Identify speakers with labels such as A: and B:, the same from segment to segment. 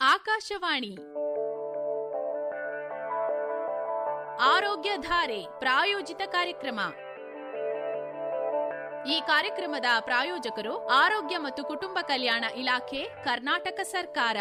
A: ಆಕಾಶವಾಣಿ. ಆರೋಗ್ಯ ಧಾರೆ ಪ್ರಾಯೋಜಿತ ಕಾರ್ಯಕ್ರಮ. ಈ ಕಾರ್ಯಕ್ರಮದ ಪ್ರಾಯೋಜಕರು ಆರೋಗ್ಯ ಮತ್ತು ಕುಟುಂಬ ಕಲ್ಯಾಣ ಇಲಾಖೆ, ಕರ್ನಾಟಕ ಸರ್ಕಾರ.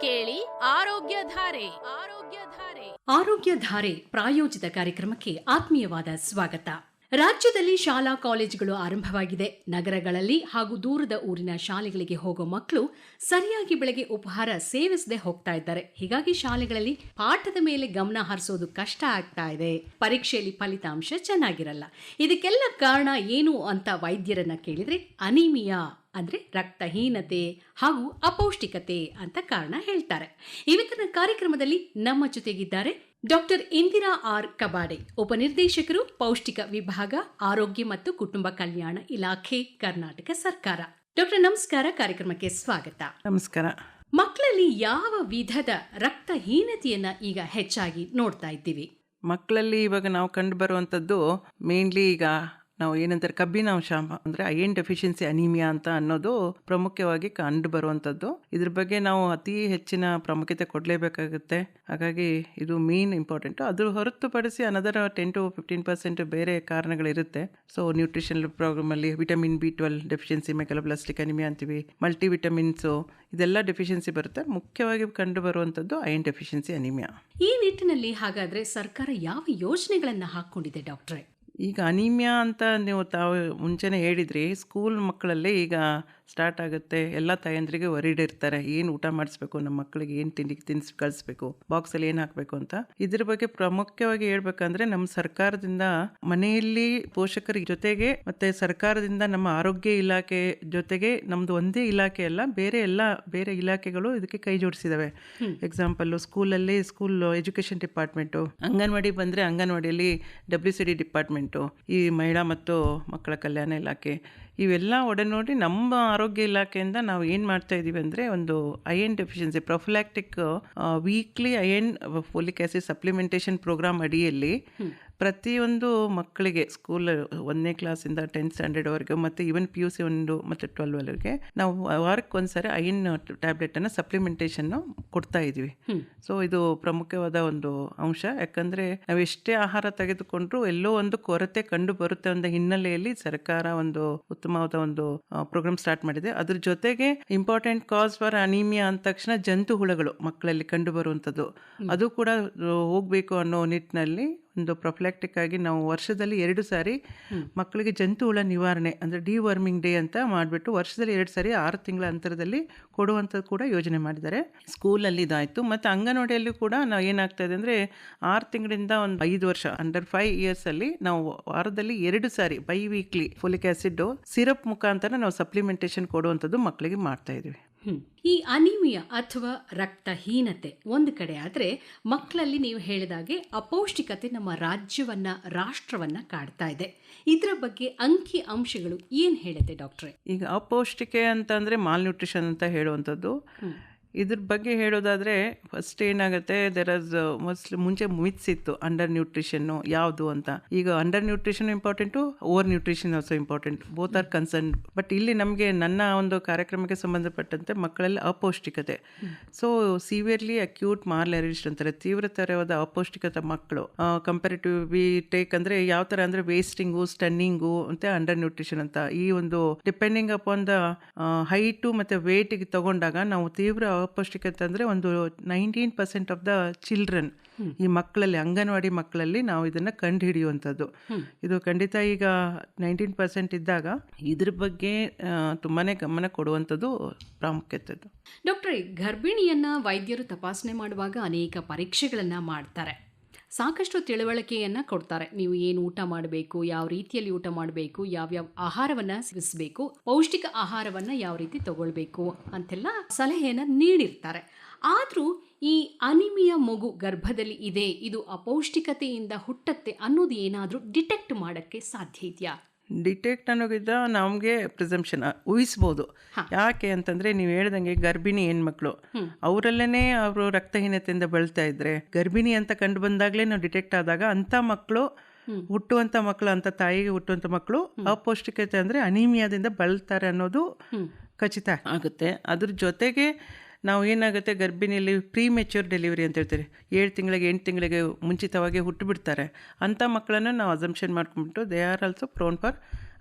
A: ಕೇಳಿ ಆರೋಗ್ಯ ಧಾರೆ ಆರೋಗ್ಯ ಧಾರೆ
B: ಆರೋಗ್ಯ ಧಾರೆ ಪ್ರಾಯೋಜಿತ ಕಾರ್ಯಕ್ರಮಕ್ಕೆ ಆತ್ಮೀಯವಾದ ಸ್ವಾಗತ. ರಾಜ್ಯದಲ್ಲಿ ಶಾಲಾ ಕಾಲೇಜುಗಳು ಆರಂಭವಾಗಿದೆ. ನಗರಗಳಲ್ಲಿ ಹಾಗೂ ದೂರದ ಊರಿನ ಶಾಲೆಗಳಿಗೆ ಹೋಗೋ ಮಕ್ಕಳು ಸರಿಯಾಗಿ ಬೆಳಗ್ಗೆ ಉಪಹಾರ ಸೇವಿಸದೆ ಹೋಗ್ತಾ ಇದ್ದಾರೆ. ಹೀಗಾಗಿ ಶಾಲೆಗಳಲ್ಲಿ ಪಾಠದ ಮೇಲೆ ಗಮನ ಹರಿಸೋದು ಕಷ್ಟ ಆಗ್ತಾ ಇದೆ. ಪರೀಕ್ಷೆಯಲ್ಲಿ ಫಲಿತಾಂಶ ಚೆನ್ನಾಗಿರಲ್ಲ. ಇದಕ್ಕೆಲ್ಲ ಕಾರಣ ಏನು ಅಂತ ವೈದ್ಯರನ್ನ ಕೇಳಿದ್ರೆ ಅನಿಮಿಯಾ ಅಂದ್ರೆ ರಕ್ತಹೀನತೆ ಹಾಗೂ ಅಪೌಷ್ಟಿಕತೆ ಅಂತ ಕಾರಣ ಹೇಳ್ತಾರೆ. ಇವತ್ತಿನ ಕಾರ್ಯಕ್ರಮದಲ್ಲಿ ನಮ್ಮ ಜೊತೆಗಿದ್ದಾರೆ ಡಾಕ್ಟರ್ ಇಂದಿರಾ ಆರ್ ಕಬಾಡೆ ಉಪನಿರ್ದೇಶಕರು ಪೌಷ್ಟಿಕ ವಿಭಾಗ ಆರೋಗ್ಯ ಮತ್ತು ಕುಟುಂಬ ಕಲ್ಯಾಣ ಇಲಾಖೆ ಕರ್ನಾಟಕ ಸರ್ಕಾರ. ಡಾಕ್ಟರ್ ನಮಸ್ಕಾರ ಕಾರ್ಯಕ್ರಮಕ್ಕೆ ಸ್ವಾಗತ.
C: ನಮಸ್ಕಾರ.
B: ಮಕ್ಕಳಲ್ಲಿ ಯಾವ ವಿಧದ ರಕ್ತಹೀನತೆಯನ್ನ ಈಗ ಹೆಚ್ಚಾಗಿ ನೋಡ್ತಾ ಇದ್ದೀವಿ
C: ಮಕ್ಕಳಲ್ಲಿ ಇವಾಗ ನಾವು ಕಂಡು ಬರುವಂಥದ್ದು ಮೇನ್ಲಿ ಈಗ ನಾವು ಏನಂತಾರೆ ಕಬ್ಬಿನಾಂಶ ಅಂದರೆ ಐಯನ್ ಡೆಫಿಷಿಯನ್ಸಿ ಅನಿಮಿಯಾ ಅಂತ ಅನ್ನೋದು ಪ್ರಮುಖವಾಗಿ ಕಂಡು ಬರುವಂಥದ್ದು ಇದ್ರ ಬಗ್ಗೆ ನಾವು ಅತಿ ಹೆಚ್ಚಿನ ಪ್ರಾಮುಖ್ಯತೆ ಕೊಡಲೇಬೇಕಾಗುತ್ತೆ. ಹಾಗಾಗಿ ಇದು ಮೇನ್ ಇಂಪಾರ್ಟೆಂಟು ಅದ್ರ ಹೊರತುಪಡಿಸಿ another ten to fifteen percent ಬೇರೆ ಕಾರಣಗಳಿರುತ್ತೆ. So nutritional ಪ್ರೋಗ್ರಾಮಲ್ಲಿ vitamin B twelve deficiency megaloblastic anaemia ಅಂತೀವಿ ಮಲ್ಟಿ ವಿಟಮಿನ್ಸು ಇದೆಲ್ಲ ಡೆಫಿಷಿಯನ್ಸಿ ಬರುತ್ತೆ. ಮುಖ್ಯವಾಗಿ ಕಂಡು ಬರುವಂಥದ್ದು ಐಯನ್ ಡೆಫಿಷಿಯನ್ಸಿ ಅನಿಮಿಯಾ
B: ಈ ನಿಟ್ಟಿನಲ್ಲಿ ಹಾಗಾದ್ರೆ ಸರ್ಕಾರ ಯಾವ ಯೋಜನೆಗಳನ್ನು ಹಾಕೊಂಡಿದೆ ಡಾಕ್ಟ್ರೆ?
C: ಈಗ ಅನಿಮಿಯಾ ಅಂತ ನೀವು ತಾವು ಮುಂಚೆನೇ ಹೇಳಿದ್ರಿ ಸ್ಕೂಲ್ ಮಕ್ಕಳಲ್ಲೇ ಈಗ ಸ್ಟಾರ್ಟ್ ಆಗುತ್ತೆ. ಎಲ್ಲ ತಾಯಂದ್ರಿಗೆ ವರಿಡ್ ಇರ್ತಾರೆ. ಏನು ಊಟ ಮಾಡಿಸ್ಬೇಕು? ನಮ್ಮ ಮಕ್ಕಳಿಗೆ ಏನು ತಿಂಡಿ ತಿನ್ಸಿ ಕಳಿಸ್ಬೇಕು? ಬಾಕ್ಸಲ್ಲಿ ಏನು ಹಾಕಬೇಕು ಅಂತ. ಇದ್ರ ಬಗ್ಗೆ ಪ್ರಾಮುಖ್ಯವಾಗಿ ಹೇಳ್ಬೇಕಂದ್ರೆ ನಮ್ಮ ಸರ್ಕಾರದಿಂದ ಮನೆಯಲ್ಲಿ ಪೋಷಕರ ಜೊತೆಗೆ ಮತ್ತೆ ಸರ್ಕಾರದಿಂದ ನಮ್ಮ ಆರೋಗ್ಯ ಇಲಾಖೆ ಜೊತೆಗೆ ನಮ್ದು ಒಂದೇ ಇಲಾಖೆ ಅಲ್ಲ ಬೇರೆ ಎಲ್ಲ ಬೇರೆ ಇಲಾಖೆಗಳು ಇದಕ್ಕೆ ಕೈ ಜೋಡಿಸಿದಾವೆ. ಎಕ್ಸಾಂಪಲ್ಲು ಸ್ಕೂಲಲ್ಲಿ ಸ್ಕೂಲ್ ಎಜುಕೇಷನ್ ಡಿಪಾರ್ಟ್ಮೆಂಟು ಅಂಗನವಾಡಿ ಬಂದರೆ ಅಂಗನವಾಡಿಯಲ್ಲಿ ಡಬ್ಲ್ಯೂ ಸಿ ಡಿ ಡಿಪಾರ್ಟ್ಮೆಂಟು ಈ ಮಹಿಳಾ ಮತ್ತು ಮಕ್ಕಳ ಕಲ್ಯಾಣ ಇಲಾಖೆ ಇವೆಲ್ಲ ಒಡನೋಡಿ ನಮ್ಮ ಆರೋಗ್ಯ ಇಲಾಖೆಯಿಂದ ನಾವು ಏನು ಮಾಡ್ತಾ ಇದ್ದೀವಿ ಅಂದರೆ ಒಂದು iron deficiency prophylactic weekly iron folic acid supplementation programme ಅಡಿಯಲ್ಲಿ ಪ್ರತಿಯೊಂದು ಮಕ್ಕಳಿಗೆ ಸ್ಕೂಲ್ ಒಂದನೇ ಕ್ಲಾಸಿಂದ ಟೆಂತ್ ಸ್ಟ್ಯಾಂಡರ್ಡ್ವರೆಗೂ ಮತ್ತು ಈವನ್ ಪಿ ಯು ಸಿ ಒಂದು ಮತ್ತು ಟ್ವೆಲ್ವ್ವರೆಗೆ ನಾವು ವಾರಕ್ಕೆ ಒಂದ್ಸರಿ ಟ್ಯಾಬ್ಲೆಟ್ ಟ್ಯಾಬ್ಲೆಟನ್ನು ಸಪ್ಲಿಮೆಂಟೇಷನ್ನು ಕೊಡ್ತಾ ಇದ್ದೀವಿ. ಸೊ ಇದು ಪ್ರಮುಖವಾದ ಒಂದು ಅಂಶ. ಯಾಕಂದರೆ ನಾವು ಎಷ್ಟೇ ಆಹಾರ ತೆಗೆದುಕೊಂಡ್ರು ಎಲ್ಲೋ ಒಂದು ಕೊರತೆ ಕಂಡು ಬರುತ್ತೆ ಅನ್ನೋ ಹಿನ್ನೆಲೆಯಲ್ಲಿ ಸರ್ಕಾರ ಒಂದು ಉತ್ತಮವಾದ ಒಂದು ಪ್ರೋಗ್ರಾಮ್ ಸ್ಟಾರ್ಟ್ ಮಾಡಿದೆ. ಅದ್ರ ಜೊತೆಗೆ ಇಂಪಾರ್ಟೆಂಟ್ ಕಾಸ್ ಫಾರ್ ಅನಿಮಿಯಾ ಅಂದ ತಕ್ಷಣ ಜಂತು ಹುಳಗಳು ಮಕ್ಕಳಲ್ಲಿ ಕಂಡು ಬರುವಂಥದ್ದು. ಅದು ಕೂಡ ಹೋಗಬೇಕು ಅನ್ನೋ ನಿಟ್ಟಿನಲ್ಲಿ ಒಂದು ಪ್ರೊಫ್ಲೆಕ್ಟಿಕ್ ಆಗಿ ನಾವು ವರ್ಷದಲ್ಲಿ ಎರಡು ಸಾರಿ ಮಕ್ಕಳಿಗೆ ಜಂತು ಹುಳ ನಿವಾರಣೆ ಅಂದರೆ ಡಿವರ್ಮಿಂಗ್ ಡೇ ಅಂತ ಮಾಡಿಬಿಟ್ಟು ವರ್ಷದಲ್ಲಿ ಎರಡು ಸಾರಿ ಆರು ತಿಂಗಳ ಅಂತರದಲ್ಲಿ ಕೊಡುವಂಥದ್ದು ಕೂಡ ಯೋಜನೆ ಮಾಡಿದ್ದಾರೆ. ಸ್ಕೂಲಲ್ಲಿ ಇದಾಯಿತು. ಮತ್ತು ಅಂಗನವಾಡಿಯಲ್ಲಿ ಕೂಡ ನಾವು ಏನಾಗ್ತಾ ಇದೆ ಅಂದರೆ ಆರು ತಿಂಗಳಿಂದ ಒಂದು ಐದು ವರ್ಷ ಅಂಡರ್ ಫೈವ್ ಇಯರ್ಸಲ್ಲಿ ನಾವು ವಾರದಲ್ಲಿ ಎರಡು ಸಾರಿ biweekly folic acid syrup ಮುಖಾಂತರ ನಾವು ಸಪ್ಲಿಮೆಂಟೇಷನ್ ಕೊಡುವಂಥದ್ದು ಮಕ್ಕಳಿಗೆ ಮಾಡ್ತಾ ಇದ್ದೀವಿ.
B: ಈ ಅನಿಮಿಯ ಅಥವಾ ರಕ್ತಹೀನತೆ ಒಂದು ಕಡೆ ಆದರೆ ಮಕ್ಕಳಲ್ಲಿ ನೀವು ಹೇಳಿದಾಗೆ ಅಪೌಷ್ಟಿಕತೆ ನಮ್ಮ ರಾಜ್ಯವನ್ನ ರಾಷ್ಟ್ರವನ್ನ ಕಾಡ್ತಾ ಇದೆ. ಇದರ ಬಗ್ಗೆ ಅಂಕಿ ಅಂಶಗಳು ಏನು ಹೇಳುತ್ತೆ ಡಾಕ್ಟ್ರೆ?
C: ಈಗ ಅಪೌಷ್ಟಿಕೆ ಅಂತಂದರೆ ಮಾಲ್ ನ್ಯೂಟ್ರಿಷನ್ ಅಂತ ಹೇಳುವಂಥದ್ದು. ಇದ್ರ ಬಗ್ಗೆ ಹೇಳೋದಾದರೆ ಫಸ್ಟ್ ಏನಾಗುತ್ತೆ ದೆರ್ ಆಸ್ ಮೋಸ್ಟ್ಲಿ ಮುಂಚೆ ಮಿತ್ಸ್ ಇತ್ತು ಅಂಡರ್ ನ್ಯೂಟ್ರಿಷನ್ನು ಯಾವುದು ಅಂತ. ಈಗ under nutrition important over nutrition also important both are concern but ಇಲ್ಲಿ ನಮಗೆ ನನ್ನ ಒಂದು ಕಾರ್ಯಕ್ರಮಕ್ಕೆ ಸಂಬಂಧಪಟ್ಟಂತೆ ಮಕ್ಕಳಲ್ಲಿ ಅಪೌಷ್ಟಿಕತೆ. ಸೊ ಸಿವಿಯರ್ಲಿ ಅಕ್ಯೂಟ್ ಮಾರ್ಲೆರಿಸ್ಟ್ ಅಂತಾರೆ, ತೀವ್ರತರವಾದ ಅಪೌಷ್ಟಿಕತೆ ಮಕ್ಕಳು. ಕಂಪೇರಿಟಿವ್ ವಿ ಟೇಕ್ ಅಂದರೆ ಯಾವ ಥರ ಅಂದರೆ ವೇಸ್ಟಿಂಗು ಸ್ಟನ್ನಿಂಗು ಮತ್ತು ಅಂಡರ್ ನ್ಯೂಟ್ರಿಷನ್ ಅಂತ. ಈ ಒಂದು ಡಿಪೆಂಡಿಂಗ್ ಅಪಾನ್ ದ ಹೈಟು ಮತ್ತು ವೇಟಿಗೆ ತಗೊಂಡಾಗ ನಾವು ತೀವ್ರ ಅಪೌಷ್ಟಿಕತೆ ಅಂದರೆ ಒಂದು nineteen percent of the children ಈ ಮಕ್ಕಳಲ್ಲಿ ಅಂಗನವಾಡಿ ಮಕ್ಕಳಲ್ಲಿ ನಾವು ಇದನ್ನು ಕಂಡು ಹಿಡಿಯುವಂಥದ್ದು ಇದು ಖಂಡಿತ ಈಗ ನೈನ್ಟೀನ್ ಪರ್ಸೆಂಟ್ ಇದ್ದಾಗ ಇದ್ರ ಬಗ್ಗೆ ತುಂಬಾ ಗಮನ ಕೊಡುವಂಥದ್ದು ಪ್ರಾಮುಖ್ಯತೆದು
B: ಡಾಕ್ಟ್ರಿ ಗರ್ಭಿಣಿಯನ್ನು ವೈದ್ಯರು ತಪಾಸಣೆ ಮಾಡುವಾಗ ಅನೇಕ ಪರೀಕ್ಷೆಗಳನ್ನು ಮಾಡ್ತಾರೆ. ಸಾಕಷ್ಟು ತಿಳುವಳಿಕೆಯನ್ನು ಕೊಡ್ತಾರೆ. ನೀವು ಏನು ಊಟ ಮಾಡಬೇಕು, ಯಾವ ರೀತಿಯಲ್ಲಿ ಊಟ ಮಾಡಬೇಕು, ಯಾವ್ಯಾವ ಆಹಾರವನ್ನ ಸೇವಿಸಬೇಕು, ಪೌಷ್ಟಿಕ ಆಹಾರವನ್ನ ಯಾವ ರೀತಿ ತಗೊಳ್ಬೇಕು ಅಂತೆಲ್ಲ ಸಲಹೆಯನ್ನು ನೀಡಿರ್ತಾರೆ. ಆದರೂ ಈ ಅನಿಮಿಯ ಮಗು ಗರ್ಭದಲ್ಲಿ ಇದೆ, ಇದು ಅಪೌಷ್ಟಿಕತೆಯಿಂದ ಹುಟ್ಟತ್ತೆ ಅನ್ನೋದು ಏನಾದರೂ ಡಿಟೆಕ್ಟ್ ಮಾಡೋಕ್ಕೆ ಸಾಧ್ಯ ಇದೆಯಾ?
C: ಡಿಟೆಕ್ಟ್ ಅನ್ನೋಗಿದ್ದ ನಮಗೆ ಪ್ರಿಸಂಪ್ಷನ್ ಊಹಿಸ್ಬೋದು. ಯಾಕೆ ಅಂತಂದ್ರೆ ನೀವು ಹೇಳ್ದಂಗೆ ಗರ್ಭಿಣಿ ಹೆಣ್ಮಕ್ಳು. ಅವರಲ್ಲೇ ಅವರು ರಕ್ತಹೀನತೆಯಿಂದ ಬೆಳ್ತಾ ಇದ್ರೆ ಗರ್ಭಿಣಿ ಅಂತ ಕಂಡು ಬಂದಾಗಲೇ ನಾವು ಡಿಟೆಕ್ಟ್ ಆದಾಗ ಅಂಥ ಮಕ್ಕಳು ಹುಟ್ಟುವಂಥ ಮಕ್ಕಳು ಅಂತ ತಾಯಿಗೆ ಹುಟ್ಟುವಂಥ ಮಕ್ಕಳು ಅಪೌಷ್ಟಿಕತೆ ಅಂದರೆ ಅನಿಮಿಯಾದಿಂದ ಬಳಲ್ತಾರೆ ಅನ್ನೋದು ಖಚಿತ. ಆಗುತ್ತೆ. ಅದ್ರ ಜೊತೆಗೆ ನಾವು ಏನಾಗುತ್ತೆ? ಗರ್ಭಿಣಿಯಲ್ಲಿ ಪ್ರೀ ಮೆಚ್ಯೂರ್ ಡೆಲಿವರಿ ಅಂತ ಹೇಳ್ತಾರೆ. ಏಳು ತಿಂಗಳಿಗೆ, ಎಂಟು ತಿಂಗಳಿಗೆ ಮುಂಚಿತವಾಗಿ ಹುಟ್ಟುಬಿಡ್ತಾರೆ ಅಂಥ ಮಕ್ಕಳನ್ನು ನಾವು assumption ಮಾಡ್ಕೊಂಬಿಟ್ಟು they are also prone for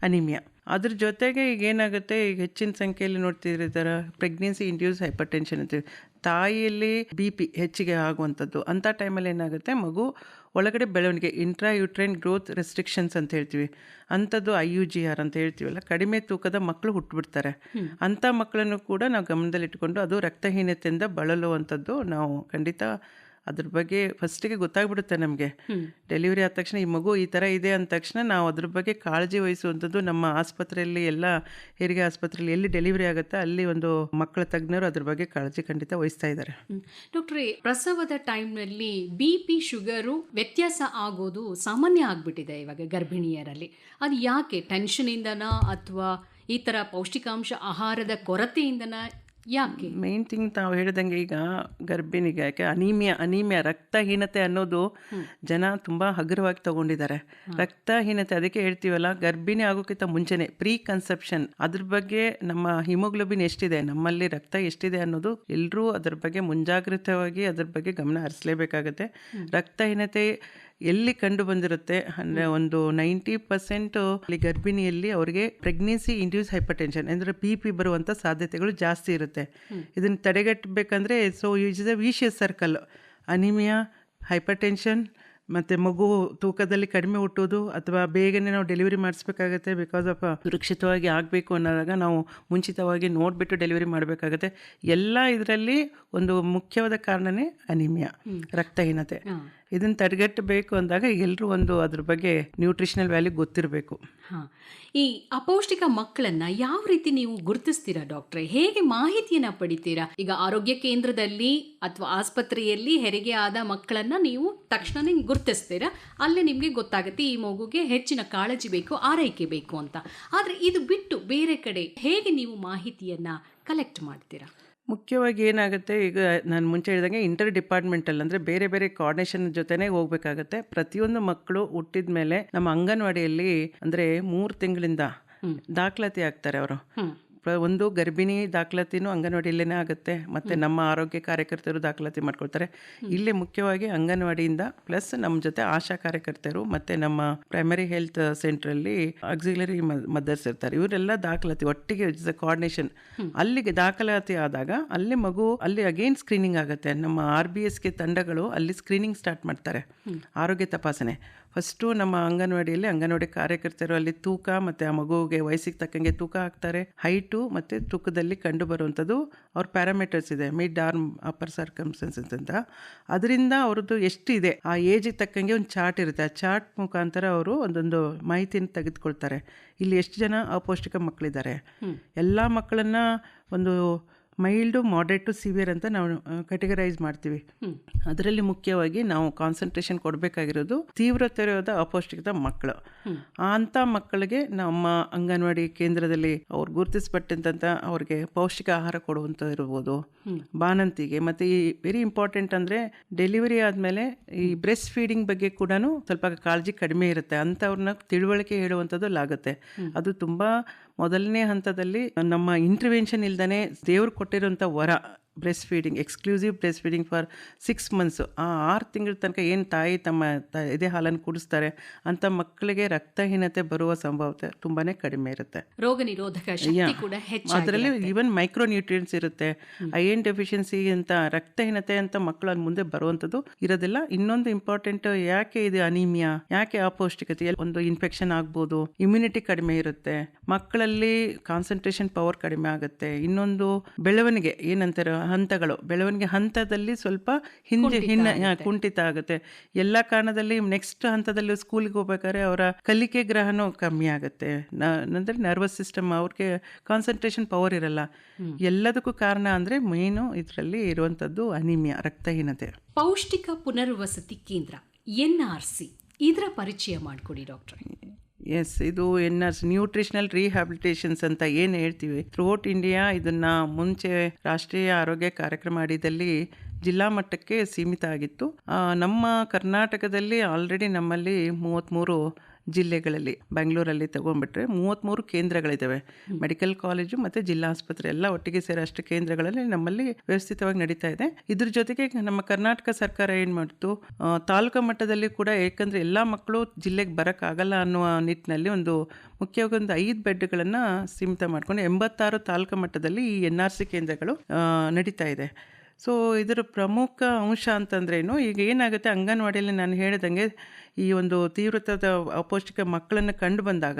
C: anaemia ಅದ್ರ ಜೊತೆಗೆ ಈಗ ಏನಾಗುತ್ತೆ? ಈಗ ಹೆಚ್ಚಿನ ಸಂಖ್ಯೆಯಲ್ಲಿ ನೋಡ್ತಿದ್ರೆ ಥರ ಪ್ರೆಗ್ನೆನ್ಸಿ ಇಂಡ್ಯೂಸ್ ಹೈಪರ್ ಟೆನ್ಷನ್ ಅಂತೀವಿ ತಾಯಿಯಲ್ಲಿ ಬಿ ಪಿ ಹೆಚ್ಚಿಗೆ ಆಗುವಂಥದ್ದು. ಅಂಥ ಟೈಮಲ್ಲಿ ಏನಾಗುತ್ತೆ? ಮಗು ಒಳಗಡೆ ಬೆಳವಣಿಗೆ ಇಂಟ್ರಾ ಯುಟ್ರೈನ್ ಗ್ರೋತ್ ರೆಸ್ಟ್ರಿಕ್ಷನ್ಸ್ ಅಂತ ಹೇಳ್ತೀವಿ. ಅಂಥದ್ದು ಐ ಯು ಜಿ ಆರ್ ಅಂತ ಹೇಳ್ತೀವಲ್ಲ ಕಡಿಮೆ ತೂಕದ ಮಕ್ಕಳು ಹುಟ್ಟುಬಿಡ್ತಾರೆ ಅಂಥ ಮಕ್ಕಳನ್ನು ಕೂಡ ನಾವು ಗಮನದಲ್ಲಿಟ್ಟುಕೊಂಡು ಅದು ರಕ್ತಹೀನತೆಯಿಂದ ಬಳಲುವಂಥದ್ದು ನಾವು ಖಂಡಿತ ಅದ್ರ ಬಗ್ಗೆ ಫಸ್ಟಿಗೆ ಗೊತ್ತಾಗ್ಬಿಡುತ್ತೆ ನಮಗೆ. ಡೆಲಿವರಿ ಆದ ತಕ್ಷಣ ಈ ಮಗು ಈ ಥರ ಇದೆ ಅಂದ ತಕ್ಷಣ ನಾವು ಅದ್ರ ಬಗ್ಗೆ ಕಾಳಜಿ ವಹಿಸುವಂಥದ್ದು ನಮ್ಮ ಆಸ್ಪತ್ರೆಯಲ್ಲಿ ಎಲ್ಲ ಹೆರಿಗೆ ಆಸ್ಪತ್ರೆಯಲ್ಲಿ ಎಲ್ಲಿ ಡೆಲಿವರಿ ಆಗುತ್ತೆ ಅಲ್ಲಿ ಒಂದು ಮಕ್ಕಳ ತಜ್ಞರು ಅದ್ರ ಬಗ್ಗೆ ಕಾಳಜಿ ಖಂಡಿತ ವಹಿಸ್ತಾ ಇದ್ದಾರೆ.
B: ಡಾಕ್ಟ್ರೇ ಪ್ರಸವದ ಟೈಮ್ನಲ್ಲಿ ಬಿ ಪಿ ಶುಗರು ವ್ಯತ್ಯಾಸ ಆಗೋದು ಸಾಮಾನ್ಯ ಆಗಿಬಿಟ್ಟಿದೆ ಇವಾಗ ಗರ್ಭಿಣಿಯರಲ್ಲಿ. ಅದು ಯಾಕೆ? ಟೆನ್ಷನಿಂದನಾ ಅಥವಾ ಈ ಥರ ಪೌಷ್ಟಿಕಾಂಶ ಆಹಾರದ ಕೊರತೆಯಿಂದನಾ ಯಾಕೆ?
C: ಮೇನ್ ಥಿಂಗ್ ತಾವು ಹೇಳಿದಂಗೆ ಈಗ ಗರ್ಭಿಣಿಗೆ ಯಾಕೆ ಅನೀಮಿಯಾ ಅನೀಮಿಯಾ ರಕ್ತಹೀನತೆ ಅನ್ನೋದು ಜನ ತುಂಬ ಹಗುರವಾಗಿ ತಗೊಂಡಿದ್ದಾರೆ. ರಕ್ತಹೀನತೆ ಅದಕ್ಕೆ ಹೇಳ್ತೀವಲ್ಲ ಗರ್ಭಿಣಿ ಆಗೋಕ್ಕಿಂತ ಮುಂಚೆನೆ ಪ್ರೀ ಕನ್ಸೆಪ್ಷನ್ ಅದ್ರ ಬಗ್ಗೆ ನಮ್ಮ ಹಿಮೋಗ್ಲೋಬಿನ್ ಎಷ್ಟಿದೆ ನಮ್ಮಲ್ಲಿ ರಕ್ತ ಎಷ್ಟಿದೆ ಅನ್ನೋದು ಎಲ್ಲರೂ ಅದ್ರ ಬಗ್ಗೆ ಮುಂಜಾಗ್ರತವಾಗಿ ಅದ್ರ ಬಗ್ಗೆ ಗಮನ ಹರಿಸಲೇಬೇಕಾಗತ್ತೆ. ರಕ್ತಹೀನತೆ ಎಲ್ಲಿ ಕಂಡು ಬಂದಿರುತ್ತೆ ಅಂದರೆ ಒಂದು ನೈಂಟಿ ಪರ್ಸೆಂಟ್ ಅಲ್ಲಿ ಗರ್ಭಿಣಿಯಲ್ಲಿ ಅವರಿಗೆ ಪ್ರೆಗ್ನೆನ್ಸಿ ಇಂಡ್ಯೂಸ್ ಹೈಪರ್ ಟೆನ್ಷನ್ ಅಂದರೆ ಬಿ ಪಿ ಬರುವಂಥ ಸಾಧ್ಯತೆಗಳು ಜಾಸ್ತಿ ಇರುತ್ತೆ. ಇದನ್ನು ತಡೆಗಟ್ಟಬೇಕಂದ್ರೆ so is a vicious circle anaemia hypertension ಮತ್ತು ಮಗು ತೂಕದಲ್ಲಿ ಕಡಿಮೆ ಹುಟ್ಟೋದು ಅಥವಾ ಬೇಗನೆ ನಾವು ಡೆಲಿವರಿ ಮಾಡಿಸ್ಬೇಕಾಗತ್ತೆ ಬಿಕಾಸ್ ಆಫ್ ಸುರಕ್ಷಿತವಾಗಿ ಆಗಬೇಕು ಅನ್ನೋದಾಗ ನಾವು ಮುಂಚಿತವಾಗಿ ನೋಡಿಬಿಟ್ಟು ಡೆಲಿವರಿ ಮಾಡಬೇಕಾಗತ್ತೆ. ಎಲ್ಲ ಇದರಲ್ಲಿ ಒಂದು ಮುಖ್ಯವಾದ ಕಾರಣನೇ ಅನಿಮಿಯಾ ರಕ್ತಹೀನತೆ. ಇದನ್ನು ತಡೆಗಟ್ಟಬೇಕು ಅಂದಾಗ ಎಲ್ಲರೂ ಒಂದು ಅದ್ರ ಬಗ್ಗೆ ನ್ಯೂಟ್ರಿಷನಲ್ ವ್ಯಾಲ್ಯೂ ಗೊತ್ತಿರಬೇಕು.
B: ಹಾಂ. ಈ ಅಪೌಷ್ಟಿಕ ಮಕ್ಕಳನ್ನ ಯಾವ ರೀತಿ ನೀವು ಗುರುತಿಸ್ತೀರಾ ಡಾಕ್ಟ್ರೆ ಹೇಗೆ ಮಾಹಿತಿಯನ್ನ ಪಡಿತೀರಾ? ಈಗ ಆರೋಗ್ಯ ಕೇಂದ್ರದಲ್ಲಿ ಅಥವಾ ಆಸ್ಪತ್ರೆಯಲ್ಲಿ ಹೆರಿಗೆ ಆದ ಮಕ್ಕಳನ್ನ ನೀವು ತಕ್ಷಣನೇ ಗುರುತಿಸ್ತೀರಾ? ಅಲ್ಲೇ ನಿಮಗೆ ಗೊತ್ತಾಗುತ್ತೆ ಈ ಮಗುಗೆ ಹೆಚ್ಚಿನ ಕಾಳಜಿ ಬೇಕು, ಆರೈಕೆ ಬೇಕು ಅಂತ. ಆದರೆ ಇದು ಬಿಟ್ಟು ಬೇರೆ ಕಡೆ ಹೇಗೆ ನೀವು ಮಾಹಿತಿಯನ್ನ ಕಲೆಕ್ಟ್ ಮಾಡ್ತೀರಾ?
C: ಮುಖ್ಯವಾಗಿ ಏನಾಗುತ್ತೆ ಈಗ ನಾನು ಮುಂಚೆ ಹೇಳಿದಂಗೆ ಇಂಟರ್ ಡಿಪಾರ್ಟ್ಮೆಂಟಲ್ ಅಂದರೆ ಬೇರೆ ಬೇರೆ ಕೋಆರ್ಡಿನೇಷನ್ ಜೊತೆನೇ ಹೋಗ್ಬೇಕಾಗತ್ತೆ. ಪ್ರತಿಯೊಂದು ಮಕ್ಕಳು ಹುಟ್ಟಿದ ಮೇಲೆ ನಮ್ಮ ಅಂಗನವಾಡಿಯಲ್ಲಿ ಅಂದರೆ ಮೂರು ತಿಂಗಳಿಂದ ದಾಖಲಾತಿ ಆಗ್ತಾರೆ ಅವರು. ಒಂದು ಗರ್ಭಿಣಿ ದಾಖಲಾತಿನೂ ಅಂಗನವಾಡಿಯಲ್ಲೇ ಆಗುತ್ತೆ. ಮತ್ತು ನಮ್ಮ ಆರೋಗ್ಯ ಕಾರ್ಯಕರ್ತರು ದಾಖಲಾತಿ ಮಾಡ್ಕೊಳ್ತಾರೆ. ಇಲ್ಲೇ ಮುಖ್ಯವಾಗಿ ಅಂಗನವಾಡಿಯಿಂದ ಪ್ಲಸ್ ನಮ್ಮ ಜೊತೆ ಆಶಾ ಕಾರ್ಯಕರ್ತರು ಮತ್ತು ನಮ್ಮ ಪ್ರೈಮರಿ ಹೆಲ್ತ್ ಸೆಂಟ್ರಲ್ಲಿ ಆಕ್ಸಿಲರಿ ಮದರ್ಸ್ ಇರ್ತಾರೆ. ಇವರೆಲ್ಲ ದಾಖಲಾತಿ ಒಟ್ಟಿಗೆ ಕೋಆರ್ಡಿನೇಷನ್ ಅಲ್ಲಿಗೆ ದಾಖಲಾತಿ ಆದಾಗ ಅಲ್ಲಿ ಮಗು ಅಲ್ಲಿ ಅಗೇನ್ ಸ್ಕ್ರೀನಿಂಗ್ ಆಗುತ್ತೆ. ನಮ್ಮ ಆರ್ ಬಿ ಎಸ್ಗೆ ತಂಡಗಳು ಅಲ್ಲಿ ಸ್ಕ್ರೀನಿಂಗ್ ಸ್ಟಾರ್ಟ್ ಮಾಡ್ತಾರೆ. ಆರೋಗ್ಯ ತಪಾಸಣೆ. ಫಸ್ಟು ನಮ್ಮ ಅಂಗನವಾಡಿಯಲ್ಲಿ ಅಂಗನವಾಡಿ ಕಾರ್ಯಕರ್ತರು ಅಲ್ಲಿ ತೂಕ ಮತ್ತು ಆ ಮಗುವಿಗೆ ವಯಸ್ಸಿಗೆ ತಕ್ಕಂಗೆ ತೂಕ ಹಾಕ್ತಾರೆ. ಹೈಟು ಮತ್ತು ತೂಕದಲ್ಲಿ ಕಂಡು ಬರುವಂಥದ್ದು ಅವ್ರ ಪ್ಯಾರಾಮೀಟರ್ಸ್ ಇದೆ. ಮಿಡ್ ಆರ್ಮ್ ಅಪ್ಪರ್ ಸರ್ಕಮ್ಸೆನ್ಸ್ ಅಂತ ಅದರಿಂದ ಅವ್ರದ್ದು ಎಷ್ಟಿದೆ ಆ ಏಜಿಗೆ ತಕ್ಕಂಗೆ ಒಂದು ಚಾರ್ಟ್ ಇರುತ್ತೆ. ಆ ಚಾರ್ಟ್ ಮುಖಾಂತರ ಅವರು ಒಂದೊಂದು ಮಾಹಿತಿಯನ್ನು ತೆಗೆದುಕೊಳ್ತಾರೆ. ಇಲ್ಲಿ ಎಷ್ಟು ಜನ ಅಪೌಷ್ಟಿಕ ಮಕ್ಕಳಿದ್ದಾರೆ ಎಲ್ಲ ಮಕ್ಕಳನ್ನು ಒಂದು ಮೈಲ್ಡು ಮಾಡ್ರೇಟ್ ಟು ಸಿವಿಯರ್ ಅಂತ ನಾವು ಕ್ಯಾಟಗರೈಸ್ ಮಾಡ್ತೀವಿ. ಅದರಲ್ಲಿ ಮುಖ್ಯವಾಗಿ ನಾವು ಕಾನ್ಸಂಟ್ರೇಷನ್ ಕೊಡಬೇಕಾಗಿರೋದು ತೀವ್ರತೆಯಾದ ಅಪೌಷ್ಟಿಕದ ಮಕ್ಕಳು. ಅಂಥ ಮಕ್ಕಳಿಗೆ ನಮ್ಮ ಅಂಗನವಾಡಿ ಕೇಂದ್ರದಲ್ಲಿ ಅವ್ರು ಗುರುತಿಸ್ಪಟ್ಟಂತ ಅವ್ರಿಗೆ ಪೌಷ್ಟಿಕ ಆಹಾರ ಕೊಡುವಂಥ ಇರ್ಬೋದು. ಬಾಣಂತಿಗೆ ಮತ್ತು ಈ ವೆರಿ ಇಂಪಾರ್ಟೆಂಟ್ ಅಂದರೆ ಡೆಲಿವರಿ ಆದಮೇಲೆ ಈ ಬ್ರೆಸ್ಟ್ ಫೀಡಿಂಗ್ ಬಗ್ಗೆ ಕೂಡ ಸ್ವಲ್ಪ ಕಾಳಜಿ ಕಡಿಮೆ ಇರುತ್ತೆ. ಅಂಥವ್ರನ್ನ ತಿಳುವಳಿಕೆ ಹೇಳುವಂಥದ್ದು ಆಗುತ್ತೆ ಅದು ತುಂಬ ಮೊದಲನೇ ಹಂತದಲ್ಲಿ ನಮ್ಮ ಇಂಟರ್ವೆನ್ಷನ್ ಇಲ್ದೇ ದೇವ್ರು ಕೊಟ್ಟಿರುವಂಥ ವರ breast feeding exclusive breast feeding for six months ಆ ಆರು ತಿಂಗಳ ತನಕ ಏನು ತಾಯಿ ತಮ್ಮ ತ ಎದೆ ಹಾಲನ್ನು ಕುಡಿಸ್ತಾರೆ ಅಂತ ಮಕ್ಕಳಿಗೆ ರಕ್ತಹೀನತೆ ಬರುವ ಸಂಭವತೆ ತುಂಬಾನೇ ಕಡಿಮೆ ಇರುತ್ತೆ.
B: ರೋಗ ನಿರೋಧಕ
C: ಅದರಲ್ಲಿ ಈವನ್ ಮೈಕ್ರೋ ನ್ಯೂಟ್ರಿಯೆಂಟ್ಸ್ ಇರುತ್ತೆ. ಐರನ್ ಡೆಫಿಷಿಯನ್ಸಿ ಅಂತ ರಕ್ತಹೀನತೆ ಅಂತ ಮಕ್ಕಳು ಅಲ್ಲಿ ಮುಂದೆ ಬರುವಂಥದ್ದು ಇರೋದಿಲ್ಲ. ಇನ್ನೊಂದು ಇಂಪಾರ್ಟೆಂಟ್ ಯಾಕೆ ಇದು ಅನಿಮಿಯಾ ಯಾಕೆ ಅಪೌಷ್ಟಿಕತೆ ಒಂದು ಇನ್ಫೆಕ್ಷನ್ ಆಗ್ಬೋದು ಇಮ್ಯುನಿಟಿ ಕಡಿಮೆ ಇರುತ್ತೆ ಮಕ್ಕಳಲ್ಲಿ ಕಾನ್ಸಂಟ್ರೇಷನ್ ಪವರ್ ಕಡಿಮೆ ಆಗುತ್ತೆ ಇನ್ನೊಂದು ಬೆಳವಣಿಗೆ ಏನಂತಾರೆ ಹಂತಗಳು. ಬೆಳವಣಿಗೆ ಹಂತದಲ್ಲಿ ಸ್ವಲ್ಪ ಹಿಂದೆ ಹಿನ್ನ ಕುಂಠಿತ ಆಗುತ್ತೆ. ಎಲ್ಲ ಕಾರಣದಲ್ಲಿ ನೆಕ್ಸ್ಟ್ ಹಂತದಲ್ಲಿ ಸ್ಕೂಲ್ಗೆ ಹೋಗ್ಬೇಕಾದ್ರೆ ಅವರ ಕಲಿಕೆ ಗ್ರಹನೂ ಕಮ್ಮಿ ಆಗುತ್ತೆ. ಅಂದರೆ ನರ್ವಸ್ ಸಿಸ್ಟಮ್ ಅವ್ರಿಗೆ ಕಾನ್ಸಂಟ್ರೇಷನ್ ಪವರ್ ಇರಲ್ಲ. ಎಲ್ಲದಕ್ಕೂ ಕಾರಣ ಅಂದರೆ ಮೇನು ಇದರಲ್ಲಿ ಇರುವಂಥದ್ದು ಅನಿಮಿಯಾ ರಕ್ತಹೀನತೆ.
B: ಪೌಷ್ಟಿಕ ಪುನರ್ವಸತಿ ಕೇಂದ್ರ ಎನ್ ಆರ್ ಸಿ ಇದರ ಪರಿಚಯ ಮಾಡಿಕೊಡಿ ಡಾಕ್ಟ್ರೆ.
C: ಎಸ್ ಇದು ಎನ್ ಆರ್ ನ್ಯೂಟ್ರಿಷನಲ್ ರಿಹ್ಯಾಬಿಲಿಟೇಷನ್ಸ್ ಅಂತ ಏನು ಹೇಳ್ತೀವಿ. ಥ್ರೂಔಟ್ ಇಂಡಿಯಾ ಇದನ್ನು ಮುಂಚೆ ರಾಷ್ಟ್ರೀಯ ಆರೋಗ್ಯ ಕಾರ್ಯಕ್ರಮ ಅಡಿದಲ್ಲಿ ಜಿಲ್ಲಾ ಮಟ್ಟಕ್ಕೆ ಸೀಮಿತ ಆಗಿತ್ತು. ನಮ್ಮ ಕರ್ನಾಟಕದಲ್ಲಿ ಆಲ್ರೆಡಿ ನಮ್ಮಲ್ಲಿ ಮೂವತ್ತ್ಮೂರು ಜಿಲ್ಲೆಗಳಲ್ಲಿ, ಬೆಂಗಳೂರಲ್ಲಿ ತಗೊಂಡ್ಬಿಟ್ರೆ ಮೂವತ್ತ್ಮೂರು ಕೇಂದ್ರಗಳಿದ್ದಾವೆ ಮೆಡಿಕಲ್ ಕಾಲೇಜು ಮತ್ತು ಜಿಲ್ಲಾ ಆಸ್ಪತ್ರೆ ಎಲ್ಲ ಒಟ್ಟಿಗೆ ಸೇರೋ ಅಷ್ಟು ಕೇಂದ್ರಗಳಲ್ಲಿ ನಮ್ಮಲ್ಲಿ ವ್ಯವಸ್ಥಿತವಾಗಿ ನಡೀತಾ ಇದೆ. ಇದ್ರ ಜೊತೆಗೆ ನಮ್ಮ ಕರ್ನಾಟಕ ಸರ್ಕಾರ ಏನು ಮಾಡ್ತು? ತಾಲೂಕು ಮಟ್ಟದಲ್ಲಿ ಕೂಡ ಏಕೆಂದರೆ ಎಲ್ಲ ಮಕ್ಕಳು ಜಿಲ್ಲೆಗೆ ಬರೋಕ್ಕಾಗಲ್ಲ ಅನ್ನುವ ನಿಟ್ಟಿನಲ್ಲಿ ಒಂದು ಮುಖ್ಯವಾಗಿ ಒಂದು ಐದು ಬೆಡ್ಗಳನ್ನು ಸೀಮಿತ ಮಾಡಿಕೊಂಡು ಎಂಬತ್ತಾರು ತಾಲೂಕು ಮಟ್ಟದಲ್ಲಿ ಈ ಎನ್ ಆರ್ ಸಿ ಕೇಂದ್ರಗಳು ನಡೀತಾ ಇದೆ. ಸೊ ಇದರ ಪ್ರಮುಖ ಅಂಶ ಅಂತಂದ್ರೇನು? ಈಗ ಏನಾಗುತ್ತೆ? ಅಂಗನವಾಡಿಯಲ್ಲಿ ನಾನು ಹೇಳಿದಂಗೆ ಈ ಒಂದು ತೀವ್ರತದ ಅಪೌಷ್ಟಿಕ ಮಕ್ಕಳನ್ನು ಕಂಡು ಬಂದಾಗ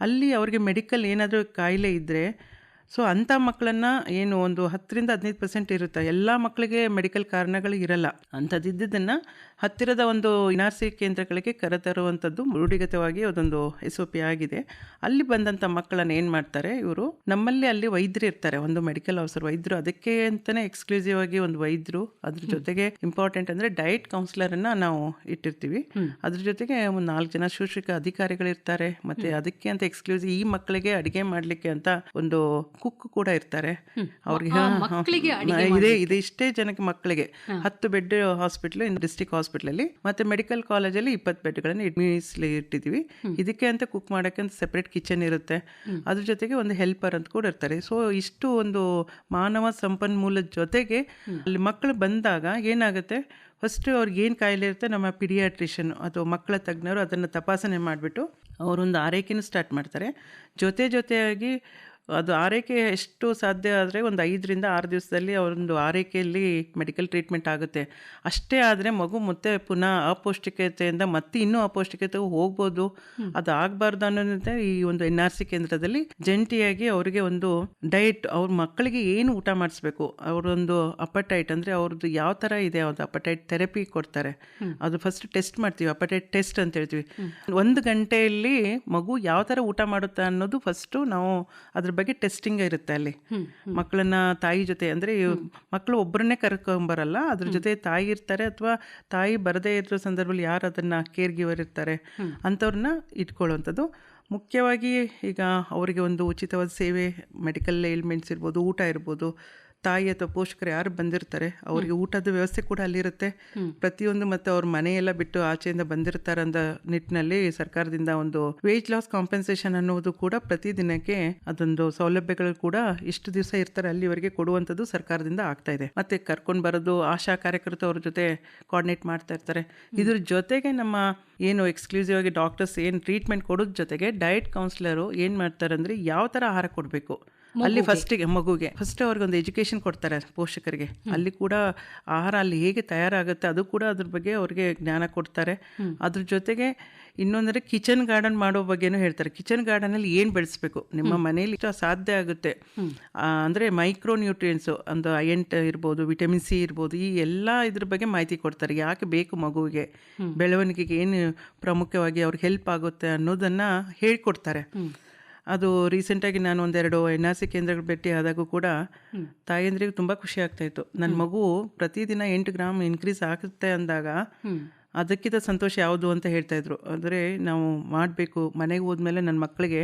C: ಅಲ್ಲಿ ಅವ್ರಿಗೆ ಮೆಡಿಕಲ್ ಏನಾದರೂ ಕಾಯಿಲೆ ಇದ್ದರೆ ಸೊ ಅಂಥ ಮಕ್ಕಳನ್ನು ಏನು ಒಂದು ಹತ್ತರಿಂದ ಹದಿನೈದು ಪರ್ಸೆಂಟ್ ಇರುತ್ತೆ. ಎಲ್ಲ ಮಕ್ಕಳಿಗೆ ಮೆಡಿಕಲ್ ಕಾರಣಗಳು ಇರಲ್ಲ. ಅಂಥದ್ದಿದ್ದನ್ನು ಹತ್ತಿರದ ಒಂದು ಎನ್ ಆರ್ ಸಿ ಕೇಂದ್ರಗಳಿಗೆ ಕರೆತರುವಂಥದ್ದು ರೂಢಿಗತವಾಗಿ ಅದೊಂದು ಎಸ್ ಒ ಪಿ ಆಗಿದೆ. ಅಲ್ಲಿ ಬಂದಂಥ ಮಕ್ಕಳನ್ನು ಏನು ಮಾಡ್ತಾರೆ? ಇವರು ನಮ್ಮಲ್ಲಿ ಅಲ್ಲಿ ವೈದ್ಯರು ಇರ್ತಾರೆ. ಒಂದು ಮೆಡಿಕಲ್ ಆಫೀಸರ್ ವೈದ್ಯರು. ಅದಕ್ಕೆ ಅಂತಲೇ ಎಕ್ಸ್ಕ್ಲೂಸಿವ್ ಆಗಿ ಒಂದು ವೈದ್ಯರು. ಅದ್ರ ಜೊತೆಗೆ ಇಂಪಾರ್ಟೆಂಟ್ ಅಂದರೆ ಡಯಟ್ ಕೌನ್ಸಿಲರನ್ನು ನಾವು ಇಟ್ಟಿರ್ತೀವಿ. ಅದ್ರ ಜೊತೆಗೆ ಒಂದು ನಾಲ್ಕು ಜನ ಶುಶ್ರೂಷಕ ಅಧಿಕಾರಿಗಳಿರ್ತಾರೆ. ಮತ್ತೆ ಅದಕ್ಕೆ ಅಂತ ಎಕ್ಸ್ಕ್ಲೂಸಿವ್ ಈ ಮಕ್ಕಳಿಗೆ ಅಡುಗೆ ಮಾಡಲಿಕ್ಕೆ ಅಂತ ಒಂದು ಕುಕ್ ಕೂಡ ಇರ್ತಾರೆ. ಅವ್ರಿಗೆ ಇದೇ ಇದೆ ಇಷ್ಟೇ ಜನಕ್ಕೆ ಮಕ್ಕಳಿಗೆ. ಹತ್ತು ಬೆಡ್ ಹಾಸ್ಪಿಟ್ಲ್ ಡಿಸ್ಟಿಕ್ ಹಾಸ್ಪಿಟ್ಲಲ್ಲಿ. ಮತ್ತೆ ಮೆಡಿಕಲ್ ಕಾಲೇಜಲ್ಲಿ ಇಪ್ಪತ್ತು ಬೆಡ್ಗಳನ್ನು ಇಡ್ಮಿಸ್ಲಿ ಇಟ್ಟಿದ್ದೀವಿ. ಇದಕ್ಕೆ ಅಂತ ಕುಕ್ ಮಾಡೋಕ್ಕೆ ಅಂತ ಸೆಪ್ರೇಟ್ ಕಿಚನ್ ಇರುತ್ತೆ. ಅದ್ರ ಜೊತೆಗೆ ಒಂದು ಹೆಲ್ಪರ್ ಅಂತ ಕೂಡ ಇರ್ತಾರೆ. ಸೊ ಇಷ್ಟು ಒಂದು ಮಾನವ ಸಂಪನ್ಮೂಲದ ಜೊತೆಗೆ ಅಲ್ಲಿ ಮಕ್ಕಳು ಬಂದಾಗ ಏನಾಗುತ್ತೆ? ಫಸ್ಟ್ ಅವ್ರಿಗೆ ಏನು ಕಾಯಿಲೆ ಇರುತ್ತೆ? ನಮ್ಮ ಪಿಡಿಯಾಟ್ರಿಷನ್ ಅಥವಾ ಮಕ್ಕಳ ತಜ್ಞರು ಅದನ್ನು ತಪಾಸಣೆ ಮಾಡಿಬಿಟ್ಟು ಅವರೊಂದು ಆರೈಕೆನೂ ಸ್ಟಾರ್ಟ್ ಮಾಡ್ತಾರೆ. ಜೊತೆ ಜೊತೆಯಾಗಿ ಅದು ಆರೈಕೆ ಎಷ್ಟು ಸಾಧ್ಯ ಆದರೆ ಒಂದು ಐದರಿಂದ ಆರು ದಿವಸದಲ್ಲಿ ಅವರೊಂದು ಆರೈಕೆಯಲ್ಲಿ ಮೆಡಿಕಲ್ ಟ್ರೀಟ್ಮೆಂಟ್ ಆಗುತ್ತೆ. ಅಷ್ಟೇ ಆದರೆ ಮಗು ಮತ್ತೆ ಪುನಃ ಅಪೌಷ್ಟಿಕತೆಯಿಂದ ಮತ್ತೆ ಇನ್ನೂ ಅಪೌಷ್ಟಿಕತೆಗೆ ಹೋಗ್ಬೋದು. ಅದು ಆಗಬಾರ್ದು ಅನ್ನೋದಂತೆ ಈ ಒಂದು ಎನ್ ಆರ್ ಸಿ ಕೇಂದ್ರದಲ್ಲಿ ಜಂಟಿಯಾಗಿ ಅವರಿಗೆ ಒಂದು ಡಯಟ್ ಅವ್ರ ಮಕ್ಕಳಿಗೆ ಏನು ಊಟ ಮಾಡಿಸ್ಬೇಕು ಅವರೊಂದು ಅಪಟೈಟ್ ಅಂದರೆ ಅವ್ರದ್ದು ಯಾವ ಥರ ಇದೆ ಅವ್ರದ್ದು ಅಪಟೈಟ್ ಥೆರಪಿ ಕೊಡ್ತಾರೆ. ಅದು ಫಸ್ಟ್ ಟೆಸ್ಟ್ ಮಾಡ್ತೀವಿ ಅಪಟೈಟ್ ಟೆಸ್ಟ್ ಅಂತ ಹೇಳ್ತೀವಿ. ಒಂದು ಗಂಟೆಯಲ್ಲಿ ಮಗು ಯಾವ ಥರ ಊಟ ಮಾಡುತ್ತೆ ಅನ್ನೋದು ಫಸ್ಟು ನಾವು ಅದ್ರ ಬಗ್ಗೆ ಟೆಸ್ಟಿಂಗ್ ಇರುತ್ತೆ ಅಲ್ಲಿ. ಮಕ್ಕಳನ್ನ ತಾಯಿ ಜೊತೆ ಅಂದರೆ ಮಕ್ಕಳು ಒಬ್ಬರನ್ನೇ ಕರ್ಕೊಂಬರಲ್ಲ ಅದ್ರ ಜೊತೆ ತಾಯಿ ಇರ್ತಾರೆ ಅಥವಾ ತಾಯಿ ಬರದೇ ಇರೋ ಸಂದರ್ಭದಲ್ಲಿ ಯಾರು ಅದನ್ನ ಕೇರ್ ಗಿವರ್ ಇರ್ತಾರೆ ಅಂಥವ್ರನ್ನ ಇಟ್ಕೊಳ್ಳುವಂಥದ್ದು. ಮುಖ್ಯವಾಗಿ ಈಗ ಅವರಿಗೆ ಒಂದು ಉಚಿತವಾದ ಸೇವೆ ಮೆಡಿಕಲ್ ಏಲ್ಮೆಂಟ್ಸ್ ಇರ್ಬೋದು ಊಟ ಇರ್ಬೋದು ತಾಯಿ ಅಥವಾ ಪೋಷಕರು ಯಾರು ಬಂದಿರ್ತಾರೆ ಅವರಿಗೆ ಊಟದ ವ್ಯವಸ್ಥೆ ಕೂಡ ಅಲ್ಲಿರುತ್ತೆ. ಪ್ರತಿಯೊಂದು ಮತ್ತು ಅವ್ರ ಮನೆಯೆಲ್ಲ ಬಿಟ್ಟು ಆಚೆಯಿಂದ ಬಂದಿರ್ತಾರೆ ಅಂದ ನಿಟ್ಟಿನಲ್ಲಿ ಸರ್ಕಾರದಿಂದ ಒಂದು ವೇಜ್ ಲಾಸ್ ಕಾಂಪೆನ್ಸೇಷನ್ ಅನ್ನೋದು ಕೂಡ ಪ್ರತಿದಿನಕ್ಕೆ ಅದೊಂದು ಸೌಲಭ್ಯಗಳು ಕೂಡ ಇಷ್ಟು ದಿವಸ ಇರ್ತಾರೆ ಅಲ್ಲಿವರೆಗೆ ಕೊಡುವಂಥದ್ದು ಸರ್ಕಾರದಿಂದ ಆಗ್ತಾ ಇದೆ. ಮತ್ತೆ ಕರ್ಕೊಂಡು ಬರೋದು ಆಶಾ ಕಾರ್ಯಕರ್ತರು ಅವ್ರ ಜೊತೆ ಕೋಆರ್ಡಿನೇಟ್ ಮಾಡ್ತಾ ಇರ್ತಾರೆ. ಇದ್ರ ಜೊತೆಗೆ ನಮ್ಮ ಏನು ಎಕ್ಸ್ಕ್ಲೂಸಿವ್ ಆಗಿ ಡಾಕ್ಟರ್ಸ್ ಏನು ಟ್ರೀಟ್ಮೆಂಟ್ ಕೊಡೋದ್ರ ಜೊತೆಗೆ ಡಯಟ್ ಕೌನ್ಸಿಲರು ಏನು ಮಾಡ್ತಾರೆ ಅಂದರೆ ಯಾವ ಥರ ಆಹಾರ ಕೊಡಬೇಕು? ಅಲ್ಲಿ ಫಸ್ಟಿಗೆ ಮಗುಗೆ. ಫಸ್ಟ್ ಅವ್ರಿಗೆ ಒಂದು ಎಜುಕೇಶನ್ ಕೊಡ್ತಾರೆ ಪೋಷಕರಿಗೆ. ಅಲ್ಲಿ ಕೂಡ ಆಹಾರ ಅಲ್ಲಿ ಹೇಗೆ ತಯಾರಾಗುತ್ತೆ ಅದು ಕೂಡ ಅದ್ರ ಬಗ್ಗೆ ಅವ್ರಿಗೆ ಜ್ಞಾನ ಕೊಡ್ತಾರೆ. ಅದ್ರ ಜೊತೆಗೆ ಇನ್ನೊಂದರೆ ಕಿಚನ್ ಗಾರ್ಡನ್ ಮಾಡೋ ಬಗ್ಗೆನೂ ಹೇಳ್ತಾರೆ. ಕಿಚನ್ ಗಾರ್ಡನಲ್ಲಿ ಏನು ಬೆಳೆಸ್ಬೇಕು? ನಿಮ್ಮ ಮನೇಲಿ ಸಾಧ್ಯ ಆಗುತ್ತೆ. ಅಂದರೆ ಮೈಕ್ರೋ ನ್ಯೂಟ್ರಿಯೆಂಟ್ಸು ಒಂದು ಅಯಂಟ್ ಇರ್ಬೋದು ವಿಟಮಿನ್ ಸಿ ಇರ್ಬೋದು ಈ ಎಲ್ಲ ಇದ್ರ ಬಗ್ಗೆ ಮಾಹಿತಿ ಕೊಡ್ತಾರೆ. ಯಾಕೆ ಬೇಕು ಮಗುವಿಗೆ? ಬೆಳವಣಿಗೆಗೆ ಏನು ಪ್ರಾಮುಖ್ಯವಾಗಿ ಅವ್ರಿಗೆ ಹೆಲ್ಪ್ ಆಗುತ್ತೆ ಅನ್ನೋದನ್ನು ಹೇಳ್ಕೊಡ್ತಾರೆ. ಅದು ರೀಸೆಂಟಾಗಿ ನಾನು ಒಂದೆರಡು ಎನ್ ಆರ್ ಸಿ ಕೇಂದ್ರಗಳು ಭೇಟಿ ಆದಾಗೂ ಕೂಡ ತಾಯಂದ್ರಿಗೆ ತುಂಬ ಖುಷಿ ಆಗ್ತಾಯಿತ್ತು ನನ್ನ ಮಗು ಪ್ರತಿದಿನ ಎಂಟು ಗ್ರಾಮ್ ಇನ್ಕ್ರೀಸ್ ಆಗುತ್ತೆ ಅಂದಾಗ ಅದಕ್ಕಿಂತ ಸಂತೋಷ ಯಾವುದು ಅಂತ ಹೇಳ್ತಾ ಇದ್ರು. ಅಂದರೆ ನಾವು ಮಾಡಬೇಕು ಮನೆಗೆ ಹೋದ್ಮೇಲೆ ನನ್ನ ಮಕ್ಕಳಿಗೆ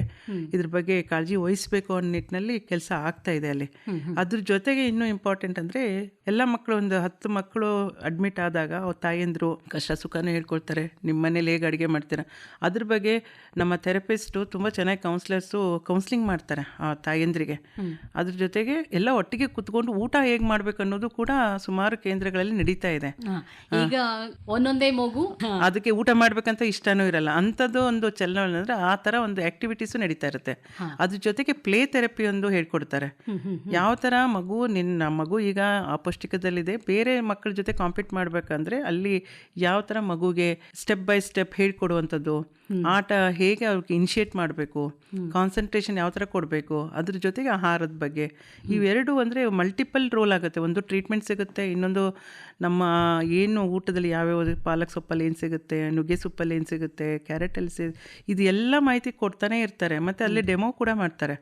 C: ಇದ್ರ ಬಗ್ಗೆ ಕಾಳಜಿ ವಹಿಸ್ಬೇಕು ಅನ್ನೋ ನಿಟ್ಟಿನಲ್ಲಿ ಕೆಲಸ ಆಗ್ತಾ ಇದೆ ಅಲ್ಲಿ. ಅದ್ರ ಜೊತೆಗೆ ಇನ್ನೂ ಇಂಪಾರ್ಟೆಂಟ್ ಅಂದರೆ ಎಲ್ಲ ಮಕ್ಕಳು ಒಂದು ಹತ್ತು ಮಕ್ಕಳು ಅಡ್ಮಿಟ್ ಆದಾಗ ಅವ್ರ ತಾಯಿಯಂದರು ಕಷ್ಟ ಸುಖನೂ ಹೇಳ್ಕೊಳ್ತಾರೆ ನಿಮ್ಮ ಮನೇಲಿ ಹೇಗೆ ಅಡುಗೆ ಮಾಡ್ತೀರಾ? ಅದ್ರ ಬಗ್ಗೆ ನಮ್ಮ ಥೆರಪಿಸ್ಟು ತುಂಬ ಚೆನ್ನಾಗಿ ಕೌನ್ಸ್ಲರ್ಸು ಕೌನ್ಸ್ಲಿಂಗ್ ಮಾಡ್ತಾರೆ ಆ ತಾಯಂದ್ರಿಗೆ. ಅದ್ರ ಜೊತೆಗೆ ಎಲ್ಲ ಒಟ್ಟಿಗೆ ಕುತ್ಕೊಂಡು ಊಟ ಹೇಗೆ ಮಾಡಬೇಕು ಅನ್ನೋದು ಕೂಡ ಸುಮಾರು ಕೇಂದ್ರಗಳಲ್ಲಿ ನಡೀತಾ ಇದೆ.
B: ಈಗ ಒಂದೊಂದೇ ಮಗು?
C: ಅದಕ್ಕೆ ಊಟ ಮಾಡ್ಬೇಕಂತ ಇಷ್ಟನೂ ಇರಲ್ಲ. ಅಂಥದ್ದು ಒಂದು ಚಲನವಲನ ಅಂದ್ರೆ ಆ ಥರ ಒಂದು ಆಕ್ಟಿವಿಟೀಸು ನಡೀತಾ ಇರುತ್ತೆ. ಅದ್ರ ಜೊತೆಗೆ ಪ್ಲೇ ಥೆರಪಿ ಒಂದು ಹೇಳ್ಕೊಡ್ತಾರೆ. ಯಾವ ತರ ಮಗು ನಿನ್ನ ಮಗು ಈಗ ಅಪೌಷ್ಟಿಕದಲ್ಲಿದೆ ಬೇರೆ ಮಕ್ಕಳ ಜೊತೆ ಕಾಂಪೀಟ್ ಮಾಡ್ಬೇಕಂದ್ರೆ ಅಲ್ಲಿ ಯಾವ ತರ ಮಗುಗೆ ಸ್ಟೆಪ್ ಬೈ ಸ್ಟೆಪ್ ಹೇಳ್ಕೊಡುವಂಥದ್ದು ಆಟ ಹೇಗೆ ಅವ್ರಿಗೆ ಇನಿಷಿಯೇಟ್ ಮಾಡಬೇಕು ಕಾನ್ಸಂಟ್ರೇಷನ್ ಯಾವ ಥರ ಕೊಡಬೇಕು ಅದ್ರ ಜೊತೆಗೆ ಆಹಾರದ ಬಗ್ಗೆ. ಇವೆರಡು ಅಂದರೆ ಮಲ್ಟಿಪಲ್ ರೋಲ್ ಆಗುತ್ತೆ. ಒಂದು ಟ್ರೀಟ್ಮೆಂಟ್ ಸಿಗುತ್ತೆ ಇನ್ನೊಂದು ನಮ್ಮ ಏನು ಊಟದಲ್ಲಿ ಯಾವ್ಯಾವ ಪಾಲಕ್ ಸೊಪ್ಪಲ್ಲಿ ಏನು ಸಿಗುತ್ತೆ ನುಗ್ಗೆ ಸೊಪ್ಪಲ್ಲಿ ಏನು ಸಿಗುತ್ತೆ ಕ್ಯಾರೆಟಲ್ಲಿ ಸಿ ಇದು ಎಲ್ಲ ಮಾಹಿತಿ ಕೊಡ್ತಾನೆ ಇರ್ತಾರೆ. ಮತ್ತು ಅಲ್ಲಿ ಡೆಮೋ ಕೂಡ ಮಾಡ್ತಾರೆ.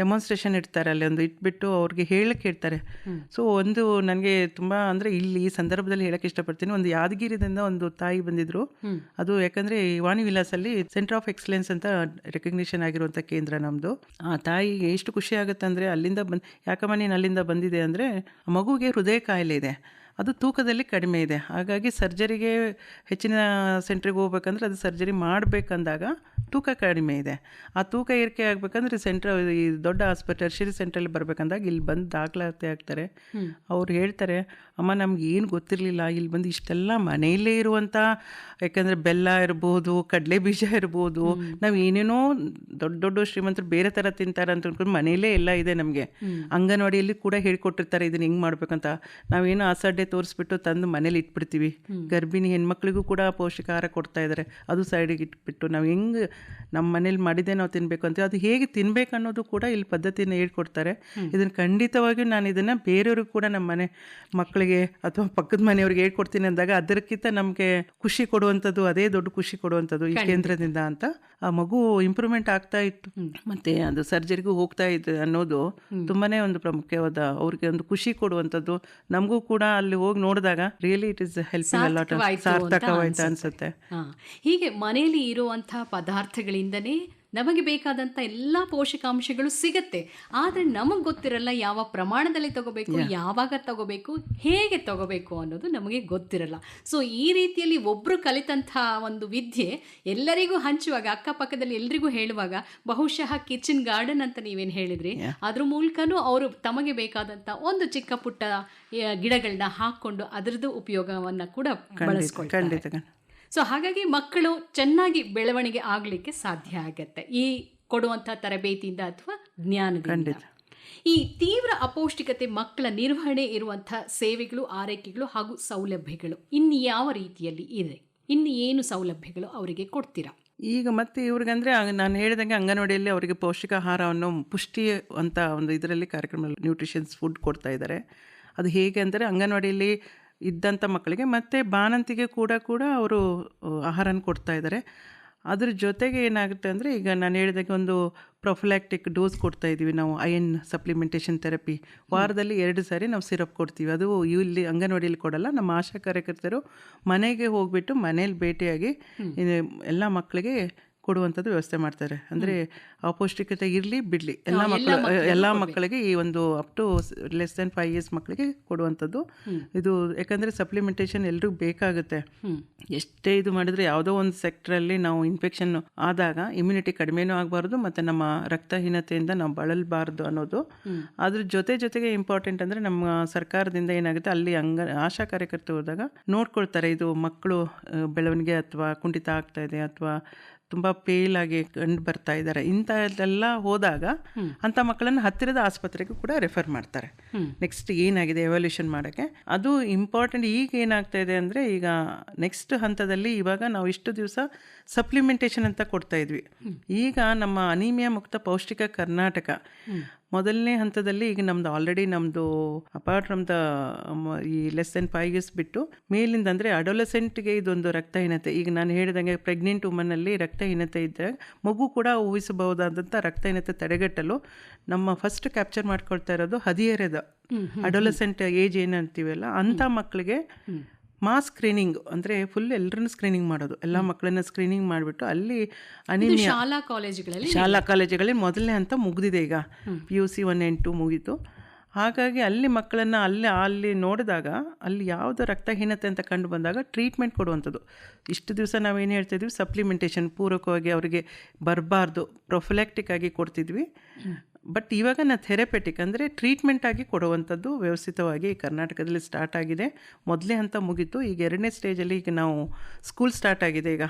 C: ಡೆಮಾನ್ಸ್ಟ್ರೇಷನ್ ಇಡ್ತಾರೆ ಅಲ್ಲಿ ಒಂದು ಇಟ್ಬಿಟ್ಟು ಅವ್ರಿಗೆ ಹೇಳಕ್ಕೆ ಇರ್ತಾರೆ ಸೊ ಒಂದು ನನಗೆ ತುಂಬ ಅಂದರೆ ಇಲ್ಲಿ ಈ ಸಂದರ್ಭದಲ್ಲಿ ಹೇಳಕ್ಕೆ ಇಷ್ಟಪಡ್ತೀನಿ. ಒಂದು ಯಾದಗಿರಿದಿಂದ ಒಂದು ತಾಯಿ ಬಂದಿದ್ರು. ಅದು ಯಾಕಂದರೆ ವಾಣಿ ವಿಲಾಸಲ್ಲಿ ಸೆಂಟರ್ ಆಫ್ ಎಕ್ಸಲೆನ್ಸ್ ಅಂತ ರೆಕಗ್ನಿಷನ್ ಆಗಿರುವಂಥ ಕೇಂದ್ರ ನಮ್ಮದು ಆ ತಾಯಿಗೆ ಎಷ್ಟು ಖುಷಿ ಆಗುತ್ತೆ ಅಂದರೆ ಅಲ್ಲಿಂದ ಬಂದು ಯಾಕಮ್ಮ ನೀನು ಅಲ್ಲಿಂದ ಬಂದಿದೆ ಅಂದರೆ ಮಗುಗೆ ಹೃದಯ ಕಾಯಿಲೆ ಇದೆ. ಅದು ತೂಕದಲ್ಲಿ ಕಡಿಮೆ ಇದೆ. ಹಾಗಾಗಿ ಸರ್ಜರಿಗೆ ಹೆಚ್ಚಿನ ಸೆಂಟ್ರಿಗೆ ಹೋಗ್ಬೇಕಂದ್ರೆ ಅದು ಸರ್ಜರಿ ಮಾಡಬೇಕಂದಾಗ ತೂಕ ಕಡಿಮೆ ಇದೆ. ಆ ತೂಕ ಏರಿಕೆ ಆಗಬೇಕಂದ್ರೆ ಸೆಂಟ್ರ್ ಈ ದೊಡ್ಡ ಆಸ್ಪತ್ರೆ ಟರ್ಷರಿ ಸೆಂಟ್ರಲ್ಲಿ ಬರಬೇಕಂದಾಗ ಇಲ್ಲಿ ಬಂದು ದಾಖಲಾತಿ ಆಗ್ತಾರೆ ಅವ್ರು ಹೇಳ್ತಾರೆ ಅಮ್ಮ ನಮ್ಗೆ ಏನು ಗೊತ್ತಿರಲಿಲ್ಲ ಇಲ್ಲಿ ಬಂದು ಇಷ್ಟೆಲ್ಲ ಮನೆಯಲ್ಲೇ ಇರುವಂಥ ಯಾಕಂದರೆ ಬೆಲ್ಲ ಇರ್ಬೋದು ಕಡಲೆ ಬೀಜ ಇರ್ಬೋದು ನಾವು ಏನೇನೋ ದೊಡ್ಡ ದೊಡ್ಡ ಶ್ರೀಮಂತರು ಬೇರೆ ಥರ ತಿಂತಾರೆ ಅಂತ ಅಂದ್ಕೊಂಡು ಮನೆಯಲ್ಲೇ ಎಲ್ಲ ಇದೆ ನಮಗೆ. ಅಂಗನವಾಡಿಯಲ್ಲಿ ಕೂಡ ಹೇಳ್ಕೊಟ್ಟಿರ್ತಾರೆ ಇದನ್ನ ಹೆಂಗೆ ಮಾಡ್ಬೇಕಂತ? ನಾವೇನೋ ಅಸಡ್ಡೆ ತೋರಿಸ್ಬಿಟ್ಟು ತಂದು ಮನೇಲಿ ಇಟ್ಬಿಡ್ತೀವಿ. ಗರ್ಭಿಣಿ ಹೆಣ್ಮಕ್ಳಿಗೂ ಕೂಡ ಪೌಷ್ಟಿಕಾಹಾರ ಕೊಡ್ತಾ ಇದ್ದಾರೆ. ಅದು ಸೈಡಿಗೆ ಇಟ್ಬಿಟ್ಟು ನಾವು ಹೆಂಗೆ ನಮ್ಮ ಮನೇಲಿ ಮಾಡಿದೆ ನಾವು ತಿನ್ಬೇಕು ಅಂತ ಅದು ಹೇಗೆ ತಿನ್ಬೇಕು ಅನ್ನೋದು ಕೂಡ ಇಲ್ಲಿ ಪದ್ಧತಿನ ಹೇಳ್ಕೊಡ್ತಾರೆ. ಇದನ್ನು ಖಂಡಿತವಾಗಿಯೂ ನಾನು ಇದನ್ನು ಬೇರೆಯವ್ರಿಗೂ ಕೂಡ ನಮ್ಮ ಮನೆ ಮಕ್ಕಳಿಗೆ ಅಥವಾ ಪಕ್ಕದ ಮನೆಯವ್ರಿಗೆ ಹೇಳ್ಕೊಡ್ತೀನಿ ಅಂದಾಗ ಅದಕ್ಕಿಂತ ನಮಗೆ ಖುಷಿ ಕೊಡುವಂಥದ್ದು ಅದೇ ದೊಡ್ಡ ಖುಷಿ ಕೊಡುವಂಥದ್ದು ಈ ಕೇಂದ್ರದಿಂದ ಅಂತ ಆ ಮಗು ಇಂಪ್ರೂವ್ಮೆಂಟ್ ಆಗ್ತಾ ಇತ್ತು. ಮತ್ತೆ ಅದು ಸರ್ಜರಿಗೂ ಹೋಗ್ತಾ ಇದೆ ಅನ್ನೋದು ತುಂಬಾನೇ ಒಂದು ಪ್ರಮುಖವಾದ ಅವ್ರಿಗೆ ಒಂದು ಖುಷಿ ಕೊಡುವಂಥದ್ದು. ನಮಗೂ ಕೂಡ ಅಲ್ಲಿ ಹೋಗಿ ನೋಡಿದಾಗ really it is helping a lot
B: ಸಾರ್ಥಕವಾಯ್ತು ಅಂತ ಅನ್ಸುತ್ತೆ. ಹೀಗೆ ಮನೆಯಲ್ಲಿ ಇರುವಂತಹ ಪದಾರ್ಥಗಳಿಂದನೇ ನಮಗೆ ಬೇಕಾದಂಥ ಎಲ್ಲ ಪೋಷಕಾಂಶಗಳು ಸಿಗತ್ತೆ. ಆದರೆ ನಮಗೆ ಗೊತ್ತಿರಲ್ಲ ಯಾವ ಪ್ರಮಾಣದಲ್ಲಿ ತಗೋಬೇಕು ಯಾವಾಗ ತಗೋಬೇಕು ಹೇಗೆ ತಗೋಬೇಕು ಅನ್ನೋದು ನಮಗೆ ಗೊತ್ತಿರಲ್ಲ. ಸೊ ಈ ರೀತಿಯಲ್ಲಿ ಒಬ್ಬರು ಕಲಿತಂಥ ಒಂದು ವಿದ್ಯೆ ಎಲ್ಲರಿಗೂ ಹಂಚುವಾಗ ಅಕ್ಕಪಕ್ಕದಲ್ಲಿ ಎಲ್ರಿಗೂ ಹೇಳುವಾಗ ಬಹುಶಃ ಕಿಚನ್ ಗಾರ್ಡನ್ ಅಂತ ನೀವೇನು ಹೇಳಿದ್ರಿ? ಅದ್ರ ಮೂಲಕನೂ ಅವರು ತಮಗೆ ಬೇಕಾದಂಥ ಒಂದು ಚಿಕ್ಕ ಪುಟ್ಟ ಗಿಡಗಳನ್ನ ಹಾಕ್ಕೊಂಡು ಅದರದ್ದು ಉಪಯೋಗವನ್ನು ಕೂಡ ಬಳಸ್ಕೊಳ್ತಾರೆ. ಸೊ ಹಾಗಾಗಿ ಮಕ್ಕಳು ಚೆನ್ನಾಗಿ ಬೆಳವಣಿಗೆ ಆಗಲಿಕ್ಕೆ ಸಾಧ್ಯ ಆಗತ್ತೆ. ಈ ಕೊಡುವಂಥ ತರಬೇತಿಯಿಂದ ಅಥವಾ ಜ್ಞಾನದಿಂದ. ಈ ತೀವ್ರ ಅಪೌಷ್ಟಿಕತೆ ಮಕ್ಕಳ ನಿರ್ವಹಣೆ ಇರುವಂಥ ಸೇವೆಗಳು ಆರೈಕೆಗಳು ಹಾಗೂ ಸೌಲಭ್ಯಗಳು ಇನ್ನು ಯಾವ ರೀತಿಯಲ್ಲಿ ಇದೆ? ಇನ್ನು ಏನು ಸೌಲಭ್ಯಗಳು ಅವರಿಗೆ ಕೊಡ್ತೀರಾ?
C: ಈಗ ಮತ್ತೆ ಇವ್ರಿಗಂದ್ರೆ ನಾನು ಹೇಳಿದಂಗೆ ಅಂಗನವಾಡಿಯಲ್ಲಿ ಅವರಿಗೆ ಪೌಷ್ಟಿಕಾಹಾರವನ್ನು ಪುಷ್ಟಿ ಅಂತ ಒಂದು ಇದರಲ್ಲಿ ಕಾರ್ಯಕ್ರಮ ನ್ಯೂಟ್ರಿಷನ್ಸ್ ಫುಡ್ ಕೊಡ್ತಾ ಇದ್ದಾರೆ. ಅದು ಹೇಗೆ ಅಂದರೆ ಅಂಗನವಾಡಿಯಲ್ಲಿ ಇದ್ದಂಥ ಮಕ್ಕಳಿಗೆ ಮತ್ತು ಬಾಣಂತಿಗೆ ಕೂಡ ಕೂಡ ಅವರು ಆಹಾರನ ಕೊಡ್ತಾ ಇದ್ದಾರೆ ಅದ್ರ ಜೊತೆಗೆ ಏನಾಗುತ್ತೆ ಅಂದರೆ ಈಗ ನಾನು ಹೇಳಿದಾಗೆ ಒಂದು ಪ್ರೊಫಿಲ್ಯಾಕ್ಟಿಕ್ ಡೋಸ್ ಕೊಡ್ತಾ ಇದ್ದೀವಿ ನಾವು ಅಯನ್ ಸಪ್ಲಿಮೆಂಟೇಷನ್ ಥೆರಪಿ. ವಾರದಲ್ಲಿ ಎರಡು ಸಾರಿ ನಾವು ಸಿರಪ್ ಕೊಡ್ತೀವಿ. ಅದು ಇಲ್ಲಿ ಅಂಗನವಾಡಿಯಲ್ಲಿ ಕೊಡಲ್ಲ ನಮ್ಮ ಆಶಾ ಕಾರ್ಯಕರ್ತರು ಮನೆಗೆ ಹೋಗ್ಬಿಟ್ಟು ಮನೇಲಿ ಭೇಟಿಯಾಗಿ ಎಲ್ಲ ಮಕ್ಕಳಿಗೆ ಕೊಡುವಂಥದ್ದು ವ್ಯವಸ್ಥೆ ಮಾಡ್ತಾರೆ. ಅಂದರೆ ಅಪೌಷ್ಟಿಕತೆ ಇರಲಿ ಬಿಡಲಿ. ಎಲ್ಲ ಮಕ್ಕಳು ಎಲ್ಲ ಮಕ್ಕಳಿಗೆ ಈ ಒಂದು up to less than five years ಮಕ್ಕಳಿಗೆ ಕೊಡುವಂಥದ್ದು. ಇದು ಯಾಕಂದರೆ ಸಪ್ಲಿಮೆಂಟೇಷನ್ ಎಲ್ರಿಗೂ ಬೇಕಾಗುತ್ತೆ. ಎಷ್ಟೇ ಇದು ಮಾಡಿದ್ರೆ ಯಾವುದೋ ಒಂದು ಸೆಕ್ಟ್ರಲ್ಲಿ ನಾವು ಇನ್ಫೆಕ್ಷನ್ ಆದಾಗ ಇಮ್ಯುನಿಟಿ ಕಡಿಮೆನೂ ಆಗಬಾರ್ದು ಮತ್ತು ನಮ್ಮ ರಕ್ತಹೀನತೆಯಿಂದ ನಾವು ಬಳಲಬಾರ್ದು ಅನ್ನೋದು. ಅದ್ರ ಜೊತೆ ಜೊತೆಗೆ ಇಂಪಾರ್ಟೆಂಟ್ ಅಂದರೆ ನಮ್ಮ ಸರ್ಕಾರದಿಂದ ಏನಾಗುತ್ತೆ ಅಲ್ಲಿ ಅಂಗ ಆಶಾ ಕಾರ್ಯಕರ್ತರು ಹೋದಾಗ ನೋಡ್ಕೊಳ್ತಾರೆ ಇದು ಮಕ್ಕಳು ಬೆಳವಣಿಗೆ ಅಥವಾ ಕುಂಠಿತ ಆಗ್ತಾ ಇದೆ ಅಥವಾ ತುಂಬ ಪೇಲ್ ಆಗಿ ಕಂಡು ಬರ್ತಾ ಇದ್ದಾರೆ. ಇಂಥದ್ದೆಲ್ಲ ಹೋದಾಗ ಅಂಥ ಮಕ್ಕಳನ್ನು ಹತ್ತಿರದ ಆಸ್ಪತ್ರೆಗೂ ಕೂಡ ರೆಫರ್ ಮಾಡ್ತಾರೆ. ನೆಕ್ಸ್ಟ್ ಏನಾಗಿದೆ ಎವಲ್ಯೂಷನ್ ಮಾಡೋಕ್ಕೆ? ಅದು ಇಂಪಾರ್ಟೆಂಟ್ ಈಗ ಏನಾಗ್ತಾ ಇದೆ ಅಂದರೆ ಈಗ ನೆಕ್ಸ್ಟ್ ಹಂತದಲ್ಲಿ ಇವಾಗ ನಾವು ಇಷ್ಟು ದಿವಸ ಸಪ್ಲಿಮೆಂಟೇಷನ್ ಅಂತ ಕೊಡ್ತಾ ಇದ್ವಿ. ಈಗ ನಮ್ಮ ಅನಿಮಿಯಾ ಮುಕ್ತ ಪೌಷ್ಟಿಕ ಕರ್ನಾಟಕ ಮೊದಲನೇ ಹಂತದಲ್ಲಿ ಈಗ ನಮ್ದು ಆಲ್ರೆಡಿ ನಮ್ಮದು ಅಪಾರ್ಟ್ ಫ್ರಮ್ ದ ಈ ಲೆಸ್ ದೆನ್ ಫೈವ್ ಇಯರ್ಸ್ ಬಿಟ್ಟು ಮೇಲಿಂದ ಅಂದರೆ ಅಡೋಲಸೆಂಟ್ಗೆ ಇದೊಂದು ರಕ್ತಹೀನತೆ. ಈಗ ನಾನು ಹೇಳಿದಂಗೆ ಪ್ರೆಗ್ನೆಂಟ್ ವುಮನ್ನಲ್ಲಿ ರಕ್ತಹೀನತೆ ಇದ್ದರೆ ಮಗು ಕೂಡ ಊಹಿಸಬಹುದಾದಂಥ ರಕ್ತಹೀನತೆ ತಡೆಗಟ್ಟಲು ನಮ್ಮ ಫಸ್ಟ್ ಕ್ಯಾಪ್ಚರ್ ಮಾಡ್ಕೊಳ್ತಾ ಇರೋದು ಹದಿಹರೆಯದ ಅಡೋಲಸೆಂಟ್ ಏಜ್ ಏನಂತೀವಲ್ಲ ಅಂತೀವಲ್ಲ ಅಂಥ ಮಕ್ಕಳಿಗೆ ಮಾಸ್ ಸ್ಕ್ರೀನಿಂಗ್ ಅಂದರೆ ಫುಲ್ ಎಲ್ಲರನ್ನು ಸ್ಕ್ರೀನಿಂಗ್ ಮಾಡೋದು. ಎಲ್ಲ ಮಕ್ಕಳನ್ನ ಸ್ಕ್ರೀನಿಂಗ್ ಮಾಡಿಬಿಟ್ಟು ಅಲ್ಲಿ ಅನಿಮಿಯಾ
B: ಶಾಲಾ ಕಾಲೇಜುಗಳಲ್ಲಿ
C: ಶಾಲಾ ಕಾಲೇಜುಗಳಲ್ಲಿ ಮೊದಲನೇ ಹಂತ ಮುಗಿದಿದೆ ಈಗ. ಪಿ ಯು ಸಿ ಒನ್ ಎಂಟು ಮುಗೀತು. ಹಾಗಾಗಿ ಅಲ್ಲಿ ಮಕ್ಕಳನ್ನು ಅಲ್ಲಿ ಅಲ್ಲಿ ನೋಡಿದಾಗ ಅಲ್ಲಿ ಯಾವುದು ರಕ್ತಹೀನತೆ ಅಂತ ಕಂಡು ಬಂದಾಗ ಟ್ರೀಟ್ಮೆಂಟ್ ಕೊಡುವಂಥದ್ದು. ಇಷ್ಟು ದಿವಸ ನಾವೇನು ಹೇಳ್ತಿದ್ವಿ ಸಪ್ಲಿಮೆಂಟೇಷನ್ ಪೂರಕವಾಗಿ ಅವರಿಗೆ ಬರಬಾರ್ದು. ಪ್ರೊಫಿಲೆಕ್ಟಿಕ್ ಆಗಿ ಕೊಡ್ತಿದ್ವಿ. ಬಟ್ ಇವಾಗ ನಾನು ಥೆರಪೆಟಿಕ್ ಅಂದರೆ ಟ್ರೀಟ್ಮೆಂಟ್ ಆಗಿ ಕೊಡುವಂಥದ್ದು ವ್ಯವಸ್ಥಿತವಾಗಿ ಕರ್ನಾಟಕದಲ್ಲಿ ಸ್ಟಾರ್ಟ್ ಆಗಿದೆ. ಮೊದಲೇ ಹಂತ ಮುಗೀತು. ಈಗ ಎರಡನೇ ಸ್ಟೇಜಲ್ಲಿ ಈಗ ನಾವು ಸ್ಕೂಲ್ ಸ್ಟಾರ್ಟ್ ಆಗಿದೆ. ಈಗ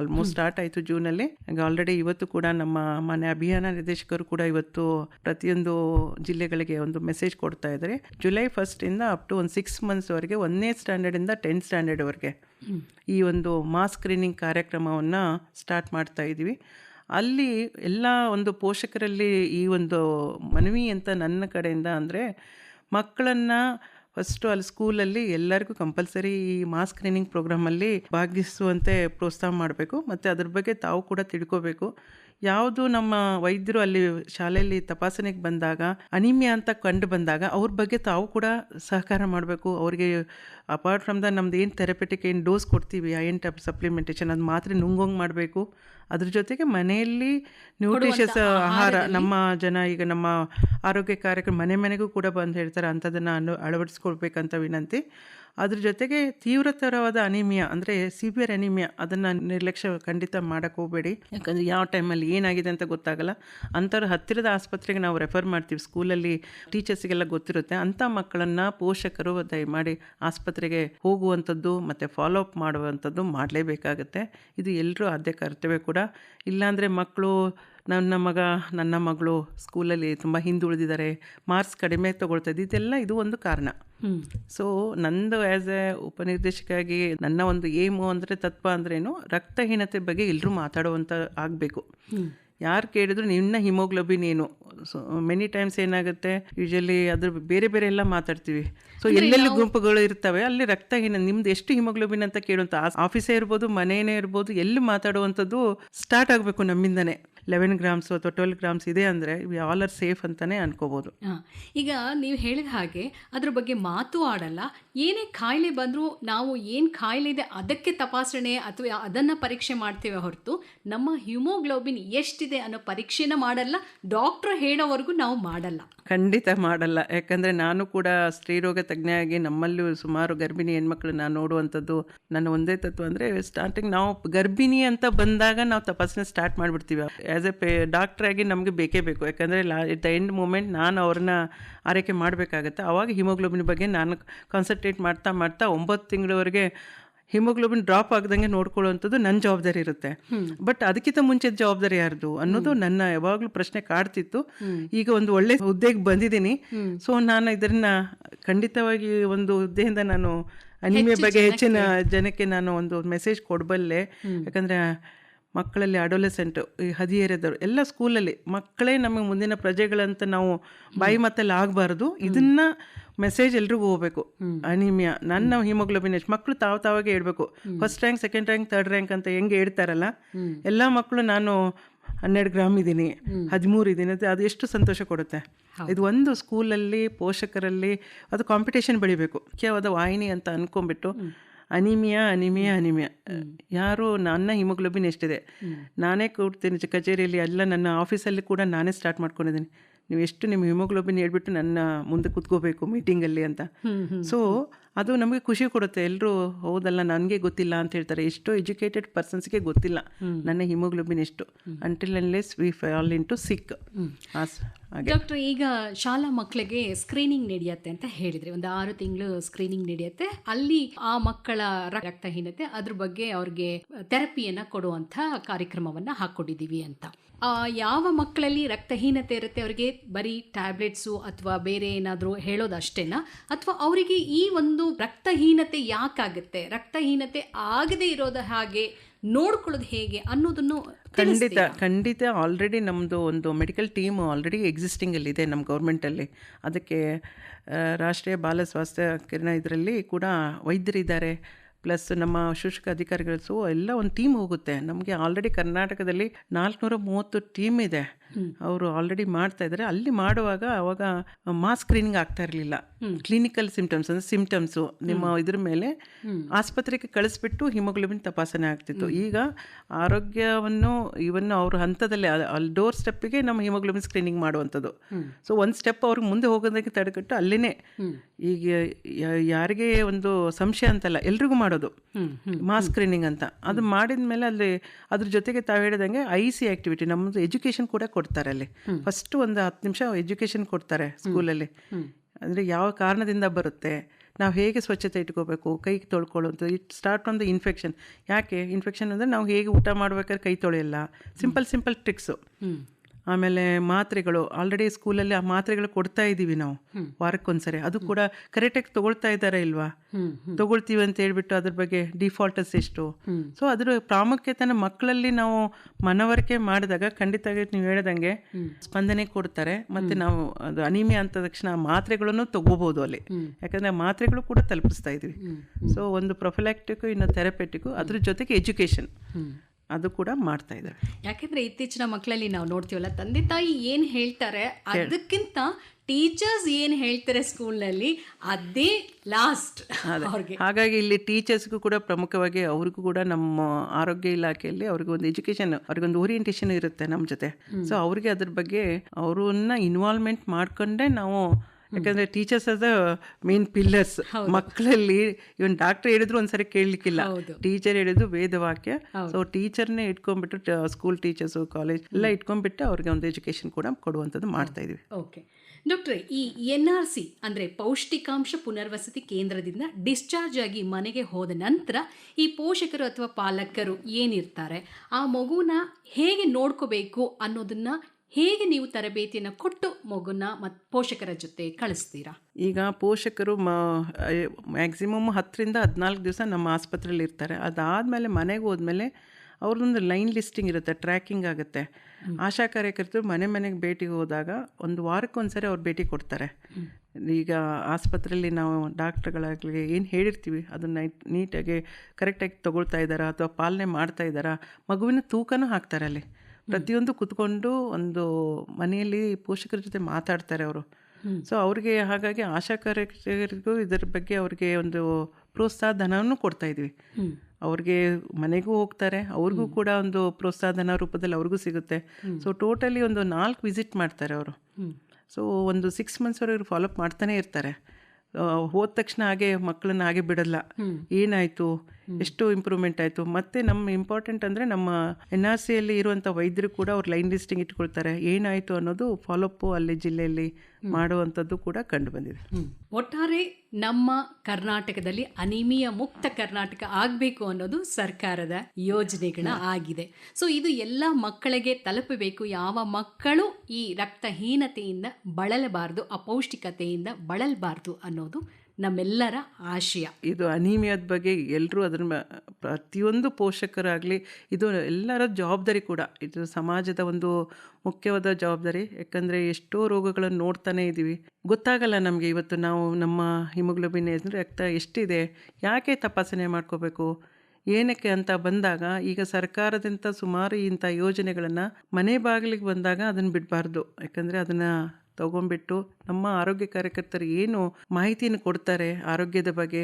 C: ಆಲ್ಮೋಸ್ಟ್ ಸ್ಟಾರ್ಟ್ ಆಯಿತು ಜೂನಲ್ಲಿ ಈಗ ಆಲ್ರೆಡಿ ಇವತ್ತು ಕೂಡ ನಮ್ಮ ಮನೆ ಅಭಿಯಾನ ನಿರ್ದೇಶಕರು ಕೂಡ ಇವತ್ತು ಪ್ರತಿಯೊಂದು ಜಿಲ್ಲೆಗಳಿಗೆ ಒಂದು ಮೆಸೇಜ್ ಕೊಡ್ತಾ ಇದ್ದಾರೆ. ಜುಲೈ ಫಸ್ಟಿಂದ ಅಪ್ ಟು ಒಂದು ಸಿಕ್ಸ್ ಮಂತ್ಸ್ವರೆಗೆ ಒಂದನೇ ಸ್ಟ್ಯಾಂಡರ್ಡಿಂದ ಟೆಂತ್ ಸ್ಟ್ಯಾಂಡರ್ಡ್ವರೆಗೆ ಈ ಒಂದು ಮಾಸ್ ಸ್ಕ್ರೀನಿಂಗ್ ಕಾರ್ಯಕ್ರಮವನ್ನು ಸ್ಟಾರ್ಟ್ ಮಾಡ್ತಾ ಇದ್ದೀವಿ ಅಲ್ಲಿ ಎಲ್ಲ ಒಂದು ಪೋಷಕರಲ್ಲಿ ಈ ಒಂದು ಮನವಿ ಅಂತ ನನ್ನ ಕಡೆಯಿಂದ ಅಂದರೆ ಮಕ್ಕಳನ್ನು ಫಸ್ಟು ಅಲ್ಲಿ ಸ್ಕೂಲಲ್ಲಿ ಎಲ್ಲರಿಗೂ ಕಂಪಲ್ಸರಿ ಈ ಸ್ಕ್ರೀನಿಂಗ್ ಪ್ರೋಗ್ರಾಮಲ್ಲಿ ಭಾಗಿಸುವಂತೆ ಪ್ರೋತ್ಸಾಹ ಮಾಡಬೇಕು. ಮತ್ತು ಅದ್ರ ಬಗ್ಗೆ ತಾವು ಕೂಡ ತಿಳ್ಕೋಬೇಕು. ಯಾವುದು ನಮ್ಮ ವೈದ್ಯರು ಅಲ್ಲಿ ಶಾಲೆಯಲ್ಲಿ ತಪಾಸಣೆಗೆ ಬಂದಾಗ ಅನಿಮಿಯಾ ಅಂತ ಕಂಡು ಬಂದಾಗ ಅವ್ರ ಬಗ್ಗೆ ತಾವು ಕೂಡ ಸಹಕಾರ ಮಾಡಬೇಕು. ಅವ್ರಿಗೆ ಅಪಾರ್ಟ್ ಫ್ರಮ್ ದ ನಮ್ದು ಏನು ಥೆರಪೆಟಿಕ್ ಏನು ಡೋಸ್ ಕೊಡ್ತೀವಿ ಐನ್ ಟೈಪ್ ಸಪ್ಲಿಮೆಂಟೇಷನ್ ಅದು ಮಾತ್ರ ನುಂಗೋಂಗೆ ಮಾಡಬೇಕು. ಅದ್ರ ಜೊತೆಗೆ ಮನೆಯಲ್ಲಿ ನ್ಯೂಟ್ರಿಷಿಯಸ್ ಆಹಾರ ನಮ್ಮ ಜನ ಈಗ ನಮ್ಮ ಆರೋಗ್ಯ ಕಾರ್ಯಕ್ರಮ ಮನೆ ಮನೆಗೂ ಕೂಡ ಬಂದು ಹೇಳ್ತಾರೆ ಅಂಥದ್ದನ್ನು ಅನು ಅಳವಡಿಸ್ಕೊಳ್ಬೇಕಂತ ವಿನಂತಿ. ಅದ್ರ ಜೊತೆಗೆ ತೀವ್ರತರವಾದ ಅನಿಮಿಯಾ, ಅಂದರೆ ಸಿವಿಯರ್ ಅನಿಮಿಯಾ, ಅದನ್ನು ನಿರ್ಲಕ್ಷ್ಯ ಖಂಡಿತ ಮಾಡೋಕ್ಕೆ ಹೋಗಬೇಡಿ. ಯಾಕಂದರೆ ಯಾವ ಟೈಮಲ್ಲಿ ಏನಾಗಿದೆ ಅಂತ ಗೊತ್ತಾಗಲ್ಲ. ಅಂಥವ್ರು ಹತ್ತಿರದ ಆಸ್ಪತ್ರೆಗೆ ನಾವು ರೆಫರ್ ಮಾಡ್ತೀವಿ. ಸ್ಕೂಲಲ್ಲಿ ಟೀಚರ್ಸಿಗೆಲ್ಲ ಗೊತ್ತಿರುತ್ತೆ. ಅಂಥ ಮಕ್ಕಳನ್ನು ಪೋಷಕರು ದಯಮಾಡಿ ಆಸ್ಪತ್ರೆಗೆ ಹೋಗುವಂಥದ್ದು ಮತ್ತು ಫಾಲೋ ಅಪ್ ಮಾಡುವಂಥದ್ದು ಮಾಡಲೇಬೇಕಾಗತ್ತೆ. ಇದು ಎಲ್ಲರೂ ಆದ್ಯ ಕರ್ತವ್ಯ ಕೂಡ. ಇಲ್ಲಾಂದರೆ ಮಕ್ಕಳು, ನನ್ನ ಮಗ, ನನ್ನ ಮಗಳು ಸ್ಕೂಲಲ್ಲಿ ತುಂಬ ಹಿಂದುಳಿದಿದ್ದಾರೆ, ಮಾರ್ಕ್ಸ್ ಕಡಿಮೆ ತೊಗೊಳ್ತದೆ ಇದೆಲ್ಲ ಇದು ಒಂದು ಕಾರಣ. ಸೊ ನಂದು ಆ್ಯಸ್ ಎ ಉಪನಿರ್ದೇಶಕಾಗಿ ನನ್ನ ಒಂದು ಏಮು ಅಂದರೆ ತತ್ವ ಅಂದ್ರೇನು ರಕ್ತಹೀನತೆ ಬಗ್ಗೆ ಎಲ್ಲರೂ ಮಾತಾಡುವಂಥ ಆಗಬೇಕು. ಯಾರು ಕೇಳಿದ್ರು ನಿನ್ನ ಹಿಮೋಗ್ಲೋಬಿನ್ ಏನು? ಸೊ ಮೆನಿ ಟೈಮ್ಸ್ ಏನಾಗುತ್ತೆ? ಯೂಶಲಿ ಅದ್ರ ಬೇರೆ ಬೇರೆ ಎಲ್ಲ ಮಾತಾಡ್ತೀವಿ. ಸೊ ಎಲ್ಲೆಲ್ಲಿ ಗುಂಪುಗಳು ಇರ್ತವೆ ಅಲ್ಲಿ ರಕ್ತಹೀನ ನಿಮ್ದು ಎಷ್ಟು ಹಿಮೋಗ್ಲೋಬಿನ್ ಅಂತ ಕೇಳುವಂಥ ಆಫೀಸೇ ಇರ್ಬೋದು ಮನೆಯೇ ಇರ್ಬೋದು ಎಲ್ಲಿ ಮಾತಾಡುವಂಥದ್ದು ಸ್ಟಾರ್ಟ್ ಆಗಬೇಕು ನಮ್ಮಿಂದನೇ. ಲೆವೆನ್ ಗ್ರಾಮ್ಸ್ ಅಥವಾ ಟ್ವೆಲ್ ಗ್ರಾಮ್ಸ್ ಇದೆ ಅಂದರೆ ವಿ ಆಲ್ ಆರ್ ಸೇಫ್ ಅಂತಲೇ ಅನ್ಕೋಬೋದು.
B: ಈಗ ನೀವು ಹೇಳಿದ ಹಾಗೆ ಅದ್ರ ಬಗ್ಗೆ ಮಾತು ಆಡಲ್ಲ. ಏನೇ ಕಾಯಿಲೆ ಬಂದರೂ ನಾವು ಏನು ಕಾಯಿಲೆ ಇದೆ ಅದಕ್ಕೆ ತಪಾಸಣೆ ಅಥವಾ ಅದನ್ನು ಪರೀಕ್ಷೆ ಮಾಡ್ತೇವೆ ಹೊರತು ನಮ್ಮ ಹ್ಯೂಮೋಗ್ಲೋಬಿನ್ ಎಷ್ಟಿದೆ ಅನ್ನೋ ಪರೀಕ್ಷೆನ ಮಾಡಲ್ಲ. ಡಾಕ್ಟ್ರು ಹೇಳೋವರೆಗೂ ನಾವು ಮಾಡಲ್ಲ.
C: ಖಂಡಿತ ಮಾಡಲ್ಲ. ಯಾಕಂದರೆ ನಾನು ಕೂಡ ಸ್ತ್ರೀರೋಗ ತಜ್ಞೆಯಾಗಿ ನಮ್ಮಲ್ಲೂ ಸುಮಾರು ಗರ್ಭಿಣಿ ಹೆಣ್ಮಕ್ಳು ನಾನು ನೋಡುವಂಥದ್ದು ನನ್ನ ಒಂದೇ ತತ್ವ ಅಂದರೆ ಸ್ಟಾರ್ಟಿಂಗ್ ನಾವು ಗರ್ಭಿಣಿ ಅಂತ ಬಂದಾಗ ನಾವು ತಪಾಸಣೆ ಸ್ಟಾರ್ಟ್ ಮಾಡಿಬಿಡ್ತೀವಿ. ಆ್ಯಸ್ ಎ ಪೇ ಡಾಕ್ಟ್ರಾಗಿ ನಮಗೆ ಬೇಕೇ ಬೇಕು. ಯಾಕಂದರೆ ಲಾ ಎಟ್ ದ ಎಂಡ್ ಮೂಮೆಂಟ್ ನಾನು ಅವ್ರನ್ನ ಆರೈಕೆ ಮಾಡಬೇಕಾಗತ್ತೆ. ಆವಾಗ ಹಿಮೋಗ್ಲೋಬಿನ್ ಬಗ್ಗೆ ನಾನು ಕಾನ್ಸಂಟ್ರೇಟ್ ಮಾಡ್ತಾ ಮಾಡ್ತಾ ಒಂಬತ್ತು ತಿಂಗಳವರೆಗೆ ಹಿಮೋಗ್ಲೋಬಿನ್ ಡ್ರಾಪ್ ಆಗದಂಗೆ ನೋಡ್ಕೊಳ್ಳುವಂಥದ್ದು ನನ್ನ ಜವಾಬ್ದಾರಿ ಇರುತ್ತೆ. ಬಟ್ ಅದಕ್ಕಿಂತ ಮುಂಚೆ ಜವಾಬ್ದಾರಿ ಯಾರ್ದು? ಅನ್ನೋದು ನನ್ನ ಯಾವಾಗಲೂ ಪ್ರಶ್ನೆ ಕಾಡ್ತಿತ್ತು. ಈಗ ಒಂದು ಒಳ್ಳೆ ಹುದ್ದೆಗೆ ಬಂದಿದ್ದೀನಿ. ಸೊ ನಾನು ಇದನ್ನ ಖಂಡಿತವಾಗಿ ಒಂದು ಹುದ್ದೆಯಿಂದ ನಾನು ಅನಿಮೆ ಬಗ್ಗೆ ಹೆಚ್ಚಿನ ಜನಕ್ಕೆ. ನಾನು ಒಂದು ಮೆಸೇಜ್ ಕೊಡಬಲ್ಲೆ. ಯಾಕಂದರೆ ಮಕ್ಕಳಲ್ಲಿ ಅಡೋಲೆಸೆಂಟ್ ಈ ಹದಿಹರೆಯದವರು ಎಲ್ಲ ಸ್ಕೂಲಲ್ಲಿ ಮಕ್ಕಳೇ ನಮಗೆ ಮುಂದಿನ ಪ್ರಜೆಗಳಂತ ನಾವು ಬಾಯಿ ಮತ್ತಲ್ಲಿ ಆಗಬಾರ್ದು. ಇದನ್ನ ಮೆಸೇಜ್ ಎಲ್ರಿಗೂ ಹೋಗ್ಬೇಕು. ಅನಿಮಿಯಾ ನನ್ನ ಹಿಮೋಗ್ಲೋಬಿನ್ ಎಷ್ಟು ಮಕ್ಕಳು ತಾವು ತಾವಾಗೆ ಹೇಳ್ಬೇಕು. First rank second rank third rank ಅಂತ ಹೆಂಗೆ ಹೇಳ್ತಾರಲ್ಲ? ಎಲ್ಲ ಮಕ್ಕಳು ನಾನು ಹನ್ನೆರಡು ಗ್ರಾಮ್ ಇದ್ದೀನಿ ಹದಿಮೂರು ಇದ್ದೀನಿ ಅದು ಅದು ಎಷ್ಟು ಸಂತೋಷ ಕೊಡುತ್ತೆ? ಇದು ಒಂದು ಸ್ಕೂಲಲ್ಲಿ ಪೋಷಕರಲ್ಲಿ ಅದು ಕಾಂಪಿಟೇಷನ್ ಬೆಳಿಬೇಕು. ಮುಖ್ಯವಾದ ವಾಹಿನಿ ಅಂತ ಅನ್ಕೊಂಡ್ಬಿಟ್ಟು ಅನಿಮಿಯಾ ಅನಿಮಿಯಾ ಅನಿಮಿಯಾ. ಯಾರು ನನ್ನ ಹಿಮೋಗ್ಲೋಬಿನ್ ಎಷ್ಟಿದೆ? ನಾನೇ ಕೊಡ್ತೀನಿ ಕಚೇರಿಯಲ್ಲಿ ಎಲ್ಲ ನನ್ನ ಆಫೀಸಲ್ಲಿ ಕೂಡ ನಾನೇ ಸ್ಟಾರ್ಟ್ ಮಾಡ್ಕೊಂಡಿದ್ದೀನಿ. ನೀವು ಎಷ್ಟು ನಿಮ್ಮ ಹಿಮೋಗ್ಲೋಬಿನ್ ಹೇಳ್ಬಿಟ್ಟು ನನ್ನ ಮುಂದೆ ಕೂತ್ಕೋಬೇಕು ಮೀಟಿಂಗಲ್ಲಿ ಅಂತ. ಸೊ ಅದು ನಮಗೆ ಖುಷಿ ಕೊಡುತ್ತೆ. ಎಲ್ಲರೂ ಹೌದಲ್ಲ ನನಗೆ ಗೊತ್ತಿಲ್ಲ ಅಂತ ಹೇಳ್ತಾರೆ. ಎಷ್ಟೋ ಎಜುಕೇಟೆಡ್ ಪರ್ಸನ್ಸ್ಗೆ ಗೊತ್ತಿಲ್ಲ. ನನ್ನ ಹಿಮೋಗ್ಲೋಬಿನ್ ಎಷ್ಟು? Until unless we fall into sick
B: doctor ಈಗ ಶಾಲಾ ಮಕ್ಕಳಿಗೆ ಸ್ಕ್ರೀನಿಂಗ್ ನಡೆಯುತ್ತೆ ಅಂತ ಹೇಳಿದ್ರೆ. ಒಂದು ಆರು ತಿಂಗಳು ಸ್ಕ್ರೀನಿಂಗ್ ನಡೆಯುತ್ತೆ. ಅಲ್ಲಿ ಆ ಮಕ್ಕಳ ರಕ್ತಹೀನತೆ ಅದ್ರ ಬಗ್ಗೆ ಅವ್ರಿಗೆ ಥೆರಪಿಯನ್ನ ಕೊಡುವಂಥ ಕಾರ್ಯಕ್ರಮವನ್ನ ಹಾಕೊಂಡಿದೀವಿ ಅಂತ. ಆ, ಯಾವ ಮಕ್ಕಳಲ್ಲಿ ರಕ್ತಹೀನತೆ ಇರುತ್ತೆ? ಅವರಿಗೆ ಬರೀ ಟ್ಯಾಬ್ಲೆಟ್ಸು ಅಥವಾ ಬೇರೆ ಏನಾದರೂ ಹೇಳೋದಷ್ಟೇನಾ? ಅಥವಾ ಅವರಿಗೆ ಈ ಒಂದು ರಕ್ತಹೀನತೆ ಯಾಕಾಗುತ್ತೆ? ರಕ್ತಹೀನತೆ ಆಗದೆ ಇರೋದ ಹಾಗೆ ನೋಡ್ಕೊಳ್ಳೋದು ಹೇಗೆ ಅನ್ನೋದನ್ನು
C: ಖಂಡಿತ ಖಂಡಿತ ಆಲ್ರೆಡಿ ನಮ್ಮದು ಒಂದು ಮೆಡಿಕಲ್ ಟೀಮ್ ಆಲ್ರೆಡಿ ಎಕ್ಸಿಸ್ಟಿಂಗಲ್ಲಿದೆ ನಮ್ಮ ಗೌರ್ಮೆಂಟಲ್ಲಿ ಅದಕ್ಕೆ ರಾಷ್ಟ್ರೀಯ ಬಾಲ ಸ್ವಾಸ್ಥ್ಯ ಕಿರಣ ಇದರಲ್ಲಿ ಕೂಡ ವೈದ್ಯರಿದ್ದಾರೆ. ಪ್ಲಸ್ ನಮ್ಮ ಶುಷ್ಕ ಅಧಿಕಾರಿಗಳು ಸೊ ಎಲ್ಲ ಒಂದು ಟೀಮ್ ಹೋಗುತ್ತೆ. ನಮಗೆ ಆಲ್ರೆಡಿ ಕರ್ನಾಟಕದಲ್ಲಿ ನಾಲ್ಕುನೂರ ಮೂವತ್ತು ಟೀಮ್ ಇದೆ. ಅವರು ಆಲ್ರೆಡಿ ಮಾಡ್ತಾ ಇದ್ದಾರೆ. ಅಲ್ಲಿ ಮಾಡುವಾಗ ಅವಾಗ ಮಾಸ್ ಸ್ಕ್ರೀನಿಂಗ್ ಆಗ್ತಾ ಇರಲಿಲ್ಲ. ಕ್ಲಿನಿಕಲ್ ಸಿಂಪ್ಟಮ್ಸ್ ಅಂದರೆ ಸಿಂಪ್ಟಮ್ಸು ನಿಮ್ಮ ಇದ್ರ ಮೇಲೆ ಆಸ್ಪತ್ರೆಗೆ ಕಳಿಸ್ಬಿಟ್ಟು ಹಿಮೋಗ್ಲೋಬಿನ್ ತಪಾಸಣೆ ಆಗ್ತಿತ್ತು. ಈಗ ಆರೋಗ್ಯವನ್ನು ಇವನ್ನು ಅವ್ರ ಹಂತದಲ್ಲಿ ಅಲ್ಲಿ ಡೋರ್ ಸ್ಟೆಪ್ಪಿಗೆ ನಮ್ಮ ಹಿಮೋಗ್ಲೋಬಿನ್ ಸ್ಕ್ರೀನಿಂಗ್ ಮಾಡುವಂಥದ್ದು. ಸೊ ಒಂದು ಸ್ಟೆಪ್ ಅವ್ರಿಗೆ ಮುಂದೆ ಹೋಗೋದಕ್ಕೆ ತಡೆಗಟ್ಟು ಅಲ್ಲಿನೇ ಈಗ ಯಾರಿಗೆ ಒಂದು ಸಂಶಯ ಅಂತಲ್ಲ ಎಲ್ರಿಗೂ ಮಾಡೋದು. ಮಾಸ್ ಸ್ಕ್ರೀನಿಂಗ್ ಅಂತ. ಅದು ಮಾಡಿದ ಮೇಲೆ ಅಲ್ಲಿ ಅದ್ರ ಜೊತೆಗೆ ತಾವು ಹೇಳಿದಂಗೆ ಐ ಸಿ ಆಕ್ಟಿವಿಟಿ ನಮ್ಮದು ಎಜುಕೇಷನ್ ಕೂಡ ಕೊಡ್ತಾರೆ ಅಲ್ಲಿ ಫಸ್ಟ್ ಒಂದು ಹತ್ತು ನಿಮಿಷ ಎಜುಕೇಷನ್ ಕೊಡ್ತಾರೆ ಸ್ಕೂಲಲ್ಲಿ ಅಂದರೆ ಯಾವ ಕಾರಣದಿಂದ ಬರುತ್ತೆ? ನಾವು ಹೇಗೆ ಸ್ವಚ್ಛತೆ ಇಟ್ಕೋಬೇಕು? ಕೈ ತೊಳ್ಕೊಳ್ಳೋದು it start from the infection ಯಾಕೆ? ಇನ್ಫೆಕ್ಷನ್ ಅಂದರೆ ನಾವು ಹೇಗೆ ಊಟ ಮಾಡ್ಬೇಕಾದ್ರೆ ಕೈ ತೊಳೆಯಲ್ಲ. ಸಿಂಪಲ್ ಸಿಂಪಲ್ ಟ್ರಿಕ್ಸು ಆಮೇಲೆ ಮಾತ್ರೆಗಳು ಆಲ್ರೆಡಿ ಸ್ಕೂಲಲ್ಲಿ ಆ ಮಾತ್ರೆಗಳು ಕೊಡ್ತಾ ಇದ್ದೀವಿ ನಾವು ವಾರಕ್ಕೊಂದ್ಸರಿ. ಅದು ಕೂಡ ಕರೆಕ್ಟಾಗಿ ತಗೊಳ್ತಾ ಇದ್ದಾರೆ ಇಲ್ವಾ? ತಗೊಳ್ತೀವಿ ಅಂತ ಹೇಳ್ಬಿಟ್ಟು ಅದ್ರ ಬಗ್ಗೆ ಡಿಫಾಲ್ಟಸ್ ಎಷ್ಟು? ಸೊ ಅದ್ರ ಪ್ರಾಮುಖ್ಯತೆನ ಮಕ್ಕಳಲ್ಲಿ ನಾವು ಮನವರಿಕೆ ಮಾಡಿದಾಗ ಖಂಡಿತವಾಗಿ ನೀವು ಹೇಳ್ದಂಗೆ ಸ್ಪಂದನೆ ಕೊಡ್ತಾರೆ. ಮತ್ತೆ ನಾವು ಅದು ಅನಿಮಿಯಾ ಅಂತ ತಕ್ಷಣ ಆ ಮಾತ್ರೆಗಳನ್ನು ತಗೋಬಹುದು ಅಲ್ಲಿ. ಯಾಕಂದ್ರೆ ಆ ಮಾತ್ರೆಗಳು ಕೂಡ ತಲುಪಿಸ್ತಾ ಇದೀವಿ. ಸೊ ಒಂದು ಪ್ರೊಫೆಲಾಕ್ಟಿಕ್ ಇನ್ನು ಥೆರಪೆಟಿಕ್ ಅದ್ರ ಜೊತೆಗೆ ಎಜುಕೇಷನ್ ಅದು ಕೂಡ ಮಾಡ್ತಾ ಇದ್ದಾರೆ.
B: ಯಾಕೆಂದ್ರೆ ಇತ್ತೀಚಿನ ಮಕ್ಕಳಲ್ಲಿ ನಾವು ನೋಡ್ತೀವಲ್ಲ ತಂದೆ ತಾಯಿ ಏನು ಹೇಳ್ತಾರೆ ಅದಕ್ಕಿಂತ ಟೀಚರ್ಸ್ ಏನು ಹೇಳ್ತಾರೆ ಸ್ಕೂಲ್ನಲ್ಲಿ ಅದೇ ಲಾಸ್ಟ್ ಅವ್ರಿಗೆ.
C: ಹಾಗಾಗಿ ಇಲ್ಲಿ ಟೀಚರ್ಸ್ಗೂ ಕೂಡ ಪ್ರಮುಖವಾಗಿ ಅವ್ರಿಗೂ ಕೂಡ ನಮ್ಮ ಆರೋಗ್ಯ ಇಲಾಖೆಯಲ್ಲಿ ಅವ್ರಿಗೆ ಒಂದು ಎಜುಕೇಶನ್ ಅವ್ರಿಗೊಂದು ಓರಿಯೆಂಟೇಷನ್ ಇರುತ್ತೆ ನಮ್ಮ ಜೊತೆ. ಸೊ ಅವ್ರಿಗೆ ಅದ್ರ ಬಗ್ಗೆ ಅವ್ರನ್ನ ಇನ್ವಾಲ್ವ್ಮೆಂಟ್ ಮಾಡ್ಕೊಂಡೇ ನಾವು ಯಾಕಂದ್ರೆ ಟೀಚರ್ಸ್ ಅದ ಮೇನ್ ಪಿಲ್ಲರ್ಸ್ ಮಕ್ಕಳಲ್ಲಿ ಇವನ್ ಡಾಕ್ಟರ್ ಹೇಳಿದ್ರು ಒಂದ್ಸರಿ ಕೇಳಲಿಕ್ಕಿಲ್ಲ. ಟೀಚರ್ ಹೇಳಿದ್ರು ವೇದವಾಕ್ಯ ಸೊ ಟೀಚರ್ನೇ ಇಟ್ಕೊಂಡ್ಬಿಟ್ಟು ಸ್ಕೂಲ್ ಟೀಚರ್ಸ್ ಕಾಲೇಜ್ ಎಲ್ಲ ಇಟ್ಕೊಂಡ್ಬಿಟ್ಟು ಅವ್ರಿಗೆ ಒಂದು ಎಜುಕೇಶನ್ ಕೂಡ ಕೊಡುವಂಥದ್ದು ಮಾಡ್ತಾ ಇದೀವಿ
B: ಓಕೆ ಡಾಕ್ಟ್ರೆ ಈ ಎನ್ ಆರ್ ಸಿ ಅಂದರೆ ಪೌಷ್ಟಿಕಾಂಶ ಪುನರ್ವಸತಿ ಕೇಂದ್ರದಿಂದ ಡಿಸ್ಚಾರ್ಜ್ ಆಗಿ ಮನೆಗೆ ಹೋದ ನಂತರ ಈ ಪೋಷಕರು ಅಥವಾ ಪಾಲಕರು ಏನಿರ್ತಾರೆ? ಆ ಮಗುನ ಹೇಗೆ ನೋಡ್ಕೋಬೇಕು ಅನ್ನೋದನ್ನ ಹೇಗೆ ನೀವು ತರಬೇತಿಯನ್ನು ಕೊಟ್ಟು ಮಗುನ ಮತ್ತು ಪೋಷಕರ ಜೊತೆ ಕಳಿಸ್ತೀರಾ?
C: ಈಗ ಪೋಷಕರು ಮ್ಯಾಕ್ಸಿಮಮ್ ಹತ್ತರಿಂದ ಹದಿನಾಲ್ಕು ದಿವಸ ನಮ್ಮ ಆಸ್ಪತ್ರೆಯಲ್ಲಿ ಇರ್ತಾರೆ. ಅದಾದಮೇಲೆ ಮನೆಗೆ ಹೋದ್ಮೇಲೆ ಅವ್ರದ್ದೊಂದು ಲೈನ್ ಲಿಸ್ಟಿಂಗ್ ಇರುತ್ತೆ ಟ್ರ್ಯಾಕಿಂಗ್ ಆಗುತ್ತೆ. ಆಶಾ ಕಾರ್ಯಕರ್ತರು ಮನೆ ಮನೆಗೆ ಭೇಟಿಗೆ ಹೋದಾಗ ಒಂದು ವಾರಕ್ಕೊಂದ್ಸರಿ ಅವ್ರು ಭೇಟಿ ಕೊಡ್ತಾರೆ. ಈಗ ಆಸ್ಪತ್ರೆಯಲ್ಲಿ ನಾವು ಡಾಕ್ಟ್ರುಗಳಾಗಲಿ ಏನು ಹೇಳಿರ್ತೀವಿ ಅದನ್ನ ನೀಟಾಗಿ ಕರೆಕ್ಟಾಗಿ ತೊಗೊಳ್ತಾ ಇದ್ದಾರಾ ಅಥವಾ ಪಾಲನೆ ಮಾಡ್ತಾ ಇದ್ದಾರಾ ಮಗುವಿನ ತೂಕನೂ ಹಾಕ್ತಾರೆ ಅಲ್ಲಿ. ಪ್ರತಿಯೊಂದು ಕುತ್ಕೊಂಡು ಒಂದು ಮನೆಯಲ್ಲಿ ಪೋಷಕರ ಜೊತೆ ಮಾತಾಡ್ತಾರೆ ಅವರು. ಸೊ ಅವ್ರಿಗೆ ಹಾಗಾಗಿ ಆಶಾ ಕಾರ್ಯಕರ್ತರಿಗೂ ಇದರ ಬಗ್ಗೆ ಅವ್ರಿಗೆ ಒಂದು ಪ್ರೋತ್ಸಾಹ ಧನವನ್ನು ಕೊಡ್ತಾ ಇದ್ವಿ. ಅವ್ರಿಗೆ ಮನೆಗೂ ಹೋಗ್ತಾರೆ ಅವ್ರಿಗೂ ಕೂಡ ಒಂದು ಪ್ರೋತ್ಸಾಹ ಧನ ರೂಪದಲ್ಲಿ ಅವ್ರಿಗೂ ಸಿಗುತ್ತೆ. ಸೊ ಟೋಟಲಿ ಒಂದು ನಾಲ್ಕು ವಿಸಿಟ್ ಮಾಡ್ತಾರೆ ಅವರು. ಸೊ ಒಂದು ಸಿಕ್ಸ್ ಮಂತ್ಸ್ವರೆಗೆ ಫಾಲೋಅಪ್ ಮಾಡ್ತಾನೆ ಇರ್ತಾರೆ. ಹೋದ ತಕ್ಷಣ ಹಾಗೆ ಮಕ್ಕಳನ್ನ ಹಾಗೆ ಬಿಡಲ್ಲ. ಏನಾಯಿತು? ಎಷ್ಟು ಇಂಪ್ರೂವ್ಮೆಂಟ್ ಆಯಿತು. ಮತ್ತು ನಮ್ಮ ಇಂಪಾರ್ಟೆಂಟ್ ಅಂದರೆ ನಮ್ಮ ಎನ್ ಆರ್ ಸಿಯಲ್ಲಿ ಇರುವಂಥ ವೈದ್ಯರು ಕೂಡ ಅವ್ರು ಲೈನ್ ಲಿಸ್ಟಿಂಗ್ ಇಟ್ಕೊಳ್ತಾರೆ. ಏನಾಯಿತು ಅನ್ನೋದು ಫಾಲೋಅಪ್ಪು ಅಲ್ಲಿ ಜಿಲ್ಲೆಯಲ್ಲಿ ಮಾಡುವಂಥದ್ದು ಕೂಡ ಕಂಡು ಬಂದಿದೆ.
B: ಒಟ್ಟಾರೆ ನಮ್ಮ ಕರ್ನಾಟಕದಲ್ಲಿ ಅನಿಮಿಯ ಮುಕ್ತ ಕರ್ನಾಟಕ ಆಗಬೇಕು ಅನ್ನೋದು ಸರ್ಕಾರದ ಯೋಜನೆಗಳ ಆಗಿದೆ. ಸೊ ಇದು ಎಲ್ಲ ಮಕ್ಕಳಿಗೆ ತಲುಪಬೇಕು. ಯಾವ ಮಕ್ಕಳು ಈ ರಕ್ತಹೀನತೆಯಿಂದ ಬಳಲಬಾರದು ಅಪೌಷ್ಟಿಕತೆಯಿಂದ ಬಳಲಬಾರದು ಅನ್ನೋದು ನಮ್ಮೆಲ್ಲರ ಆಶಯ.
C: ಇದು ಅನಿಮಿಯಾದ ಬಗ್ಗೆ ಎಲ್ಲರೂ ಅದರ ಪ್ರತಿಯೊಂದು ಪೋಷಕರಾಗಲಿ, ಇದು ಎಲ್ಲರ ಜವಾಬ್ದಾರಿ ಕೂಡ. ಇದು ಸಮಾಜದ ಒಂದು ಮುಖ್ಯವಾದ ಜವಾಬ್ದಾರಿ. ಯಾಕಂದರೆ ಎಷ್ಟೋ ರೋಗಗಳನ್ನು ನೋಡ್ತಾನೆ ಇದ್ದೀವಿ. ಗೊತ್ತಾಗಲ್ಲ ನಮಗೆ ಇವತ್ತು ನಾವು ನಮ್ಮ ಹಿಮೋಗ್ಲೋಬಿನ್ ರಕ್ತ ಎಷ್ಟಿದೆ, ಯಾಕೆ ತಪಾಸಣೆ ಮಾಡ್ಕೋಬೇಕು, ಏನಕ್ಕೆ ಅಂತ ಬಂದಾಗ, ಈಗ ಸರ್ಕಾರದಿಂದ ಸುಮಾರು ಇಂಥ ಯೋಜನೆಗಳನ್ನು ಮನೆ ಬಾಗಿಲಿಗೆ ಬಂದಾಗ ಅದನ್ನು ಬಿಡಬಾರ್ದು. ಯಾಕಂದರೆ ಅದನ್ನು ತಗೊಂಡ್ಬಿಟ್ಟು ನಮ್ಮ ಆರೋಗ್ಯ ಕಾರ್ಯಕರ್ತರು ಏನು ಮಾಹಿತಿಯನ್ನು ಕೊಡ್ತಾರೆ ಆರೋಗ್ಯದ ಬಗ್ಗೆ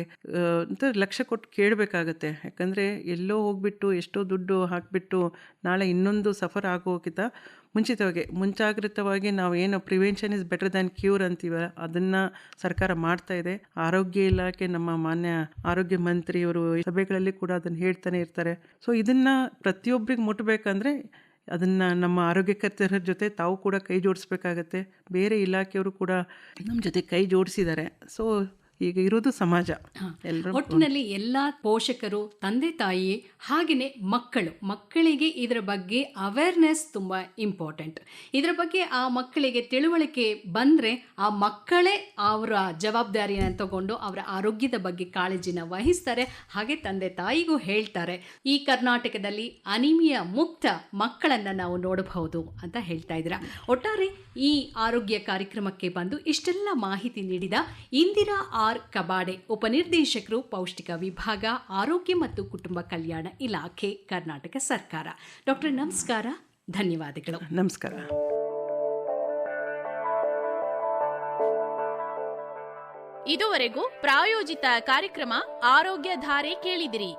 C: ಅಂತ ಲಕ್ಷ್ಯ ಕೊಟ್ಟು ಕೇಳಬೇಕಾಗತ್ತೆ. ಯಾಕಂದರೆ ಎಲ್ಲೋ ಹೋಗ್ಬಿಟ್ಟು, ಎಷ್ಟೋ ದುಡ್ಡು ಹಾಕಿಬಿಟ್ಟು ನಾಳೆ ಇನ್ನೊಂದು ಸಫರ್ ಆಗೋಕ್ಕಿಂತ ಮುಂಚಿತವಾಗಿ ಮುಂಜಾಗ್ರತವಾಗಿ ನಾವು ಏನು prevention is better than cure ಅಂತೀವ ಅದನ್ನು ಸರ್ಕಾರ ಮಾಡ್ತಾ ಇದೆ. ಆರೋಗ್ಯ ಇಲಾಖೆ ನಮ್ಮ ಮಾನ್ಯ ಆರೋಗ್ಯ ಮಂತ್ರಿಯವರು ಸಭೆಗಳಲ್ಲಿ ಕೂಡ ಅದನ್ನು ಹೇಳ್ತಾನೆ ಇರ್ತಾರೆ. ಸೊ ಇದನ್ನು ಪ್ರತಿಯೊಬ್ಬರಿಗೆ ಮುಟ್ಟಬೇಕಂದ್ರೆ ಅದನ್ನು ನಮ್ಮ ಆರೋಗ್ಯಕರ್ತರ ಜೊತೆ ತಾವು ಕೂಡ ಕೈ ಜೋಡಿಸ್ಬೇಕಾಗತ್ತೆ. ಬೇರೆ ಇಲಾಖೆಯವರು ಕೂಡ ನಮ್ಮ ಜೊತೆ ಕೈ ಜೋಡಿಸಿದ್ದಾರೆ. ಸೊ ಈಗ ಇರೋದು ಸಮಾಜ. ಎಲ್ಲರೂ
B: ಒಟ್ಟಿನಲ್ಲಿ ಎಲ್ಲ ಪೋಷಕರು ತಂದೆ ತಾಯಿ ಹಾಗೆಯೇ ಮಕ್ಕಳು. ಮಕ್ಕಳಿಗೆ ಇದರ ಬಗ್ಗೆ ಅವೇರ್ನೆಸ್ ತುಂಬ ಇಂಪಾರ್ಟೆಂಟ್ ಇದರ ಬಗ್ಗೆ ಆ ಮಕ್ಕಳಿಗೆ ತಿಳುವಳಿಕೆ ಬಂದರೆ ಆ ಮಕ್ಕಳೇ ಅವರ ಜವಾಬ್ದಾರಿಯನ್ನು ತಗೊಂಡು ಅವರ ಆರೋಗ್ಯದ ಬಗ್ಗೆ ಕಾಳಜಿನ ವಹಿಸ್ತಾರೆ. ಹಾಗೆ ತಂದೆ ತಾಯಿಗೂ ಹೇಳ್ತಾರೆ. ಈ ಕರ್ನಾಟಕದಲ್ಲಿ ಅನಿಮಿಯ ಮುಕ್ತ ಮಕ್ಕಳನ್ನು ನಾವು ನೋಡಬಹುದು ಅಂತ ಹೇಳ್ತಾ ಇದ್ದೀರಾ. ಒಟ್ಟಾರೆ ಈ ಆರೋಗ್ಯ ಕಾರ್ಯಕ್ರಮಕ್ಕೆ ಬಂದು ಇಷ್ಟೆಲ್ಲ ಮಾಹಿತಿ ನೀಡಿದ ಇಂದಿರಾ ಆರ್ ಕಬಾಡೆ ಉಪನಿರ್ದೇಶಕರು ಪೌಷ್ಟಿಕ ವಿಭಾಗ ಆರೋಗ್ಯ ಮತ್ತು ಕುಟುಂಬ ಕಲ್ಯಾಣ ಇಲಾಖೆ ಕರ್ನಾಟಕ ಸರ್ಕಾರ. ಡಾಕ್ಟರ್ ನಮಸ್ಕಾರ. ಧನ್ಯವಾದಗಳು.
C: ನಮಸ್ಕಾರ.
A: ಇದುವರೆಗೂ ಪ್ರಾಯೋಜಿತ ಕಾರ್ಯಕ್ರಮ ಆರೋಗ್ಯ ಧಾರೆ ಕೇಳಿದಿರಿ.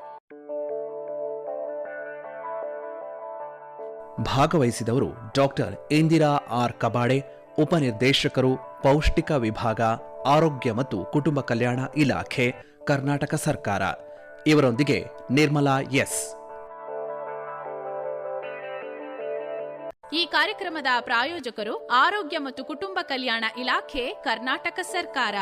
D: ಭಾಗವಹಿಸಿದವರು ಡಾಕ್ಟರ್ ಇಂದಿರಾ ಆರ್ ಕಬಾಡೆ ಉಪನಿರ್ದೇಶಕರು ಪೌಷ್ಟಿಕ ವಿಭಾಗ ಆರೋಗ್ಯ ಮತ್ತು ಕುಟುಂಬ ಕಲ್ಯಾಣ ಇಲಾಖೆ, ಕರ್ನಾಟಕ ಸರ್ಕಾರ. ಇವರೊಂದಿಗೆ ನಿರ್ಮಲಾ ಎಸ್.
A: ಈ ಕಾರ್ಯಕ್ರಮದ ಪ್ರಾಯೋಜಕರು ಆರೋಗ್ಯ ಮತ್ತು ಕುಟುಂಬ ಕಲ್ಯಾಣ ಇಲಾಖೆ, ಕರ್ನಾಟಕ ಸರ್ಕಾರ.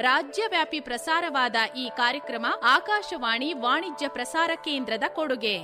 A: ರಾಜ್ಯವ್ಯಾಪಿ ಪ್ರಸಾರವಾದ ಈ ಕಾರ್ಯಕ್ರಮ ಆಕಾಶವಾಣಿ ವಾಣಿಜ್ಯ ಪ್ರಸಾರ ಕೇಂದ್ರದ ಕೊಡುಗೆ.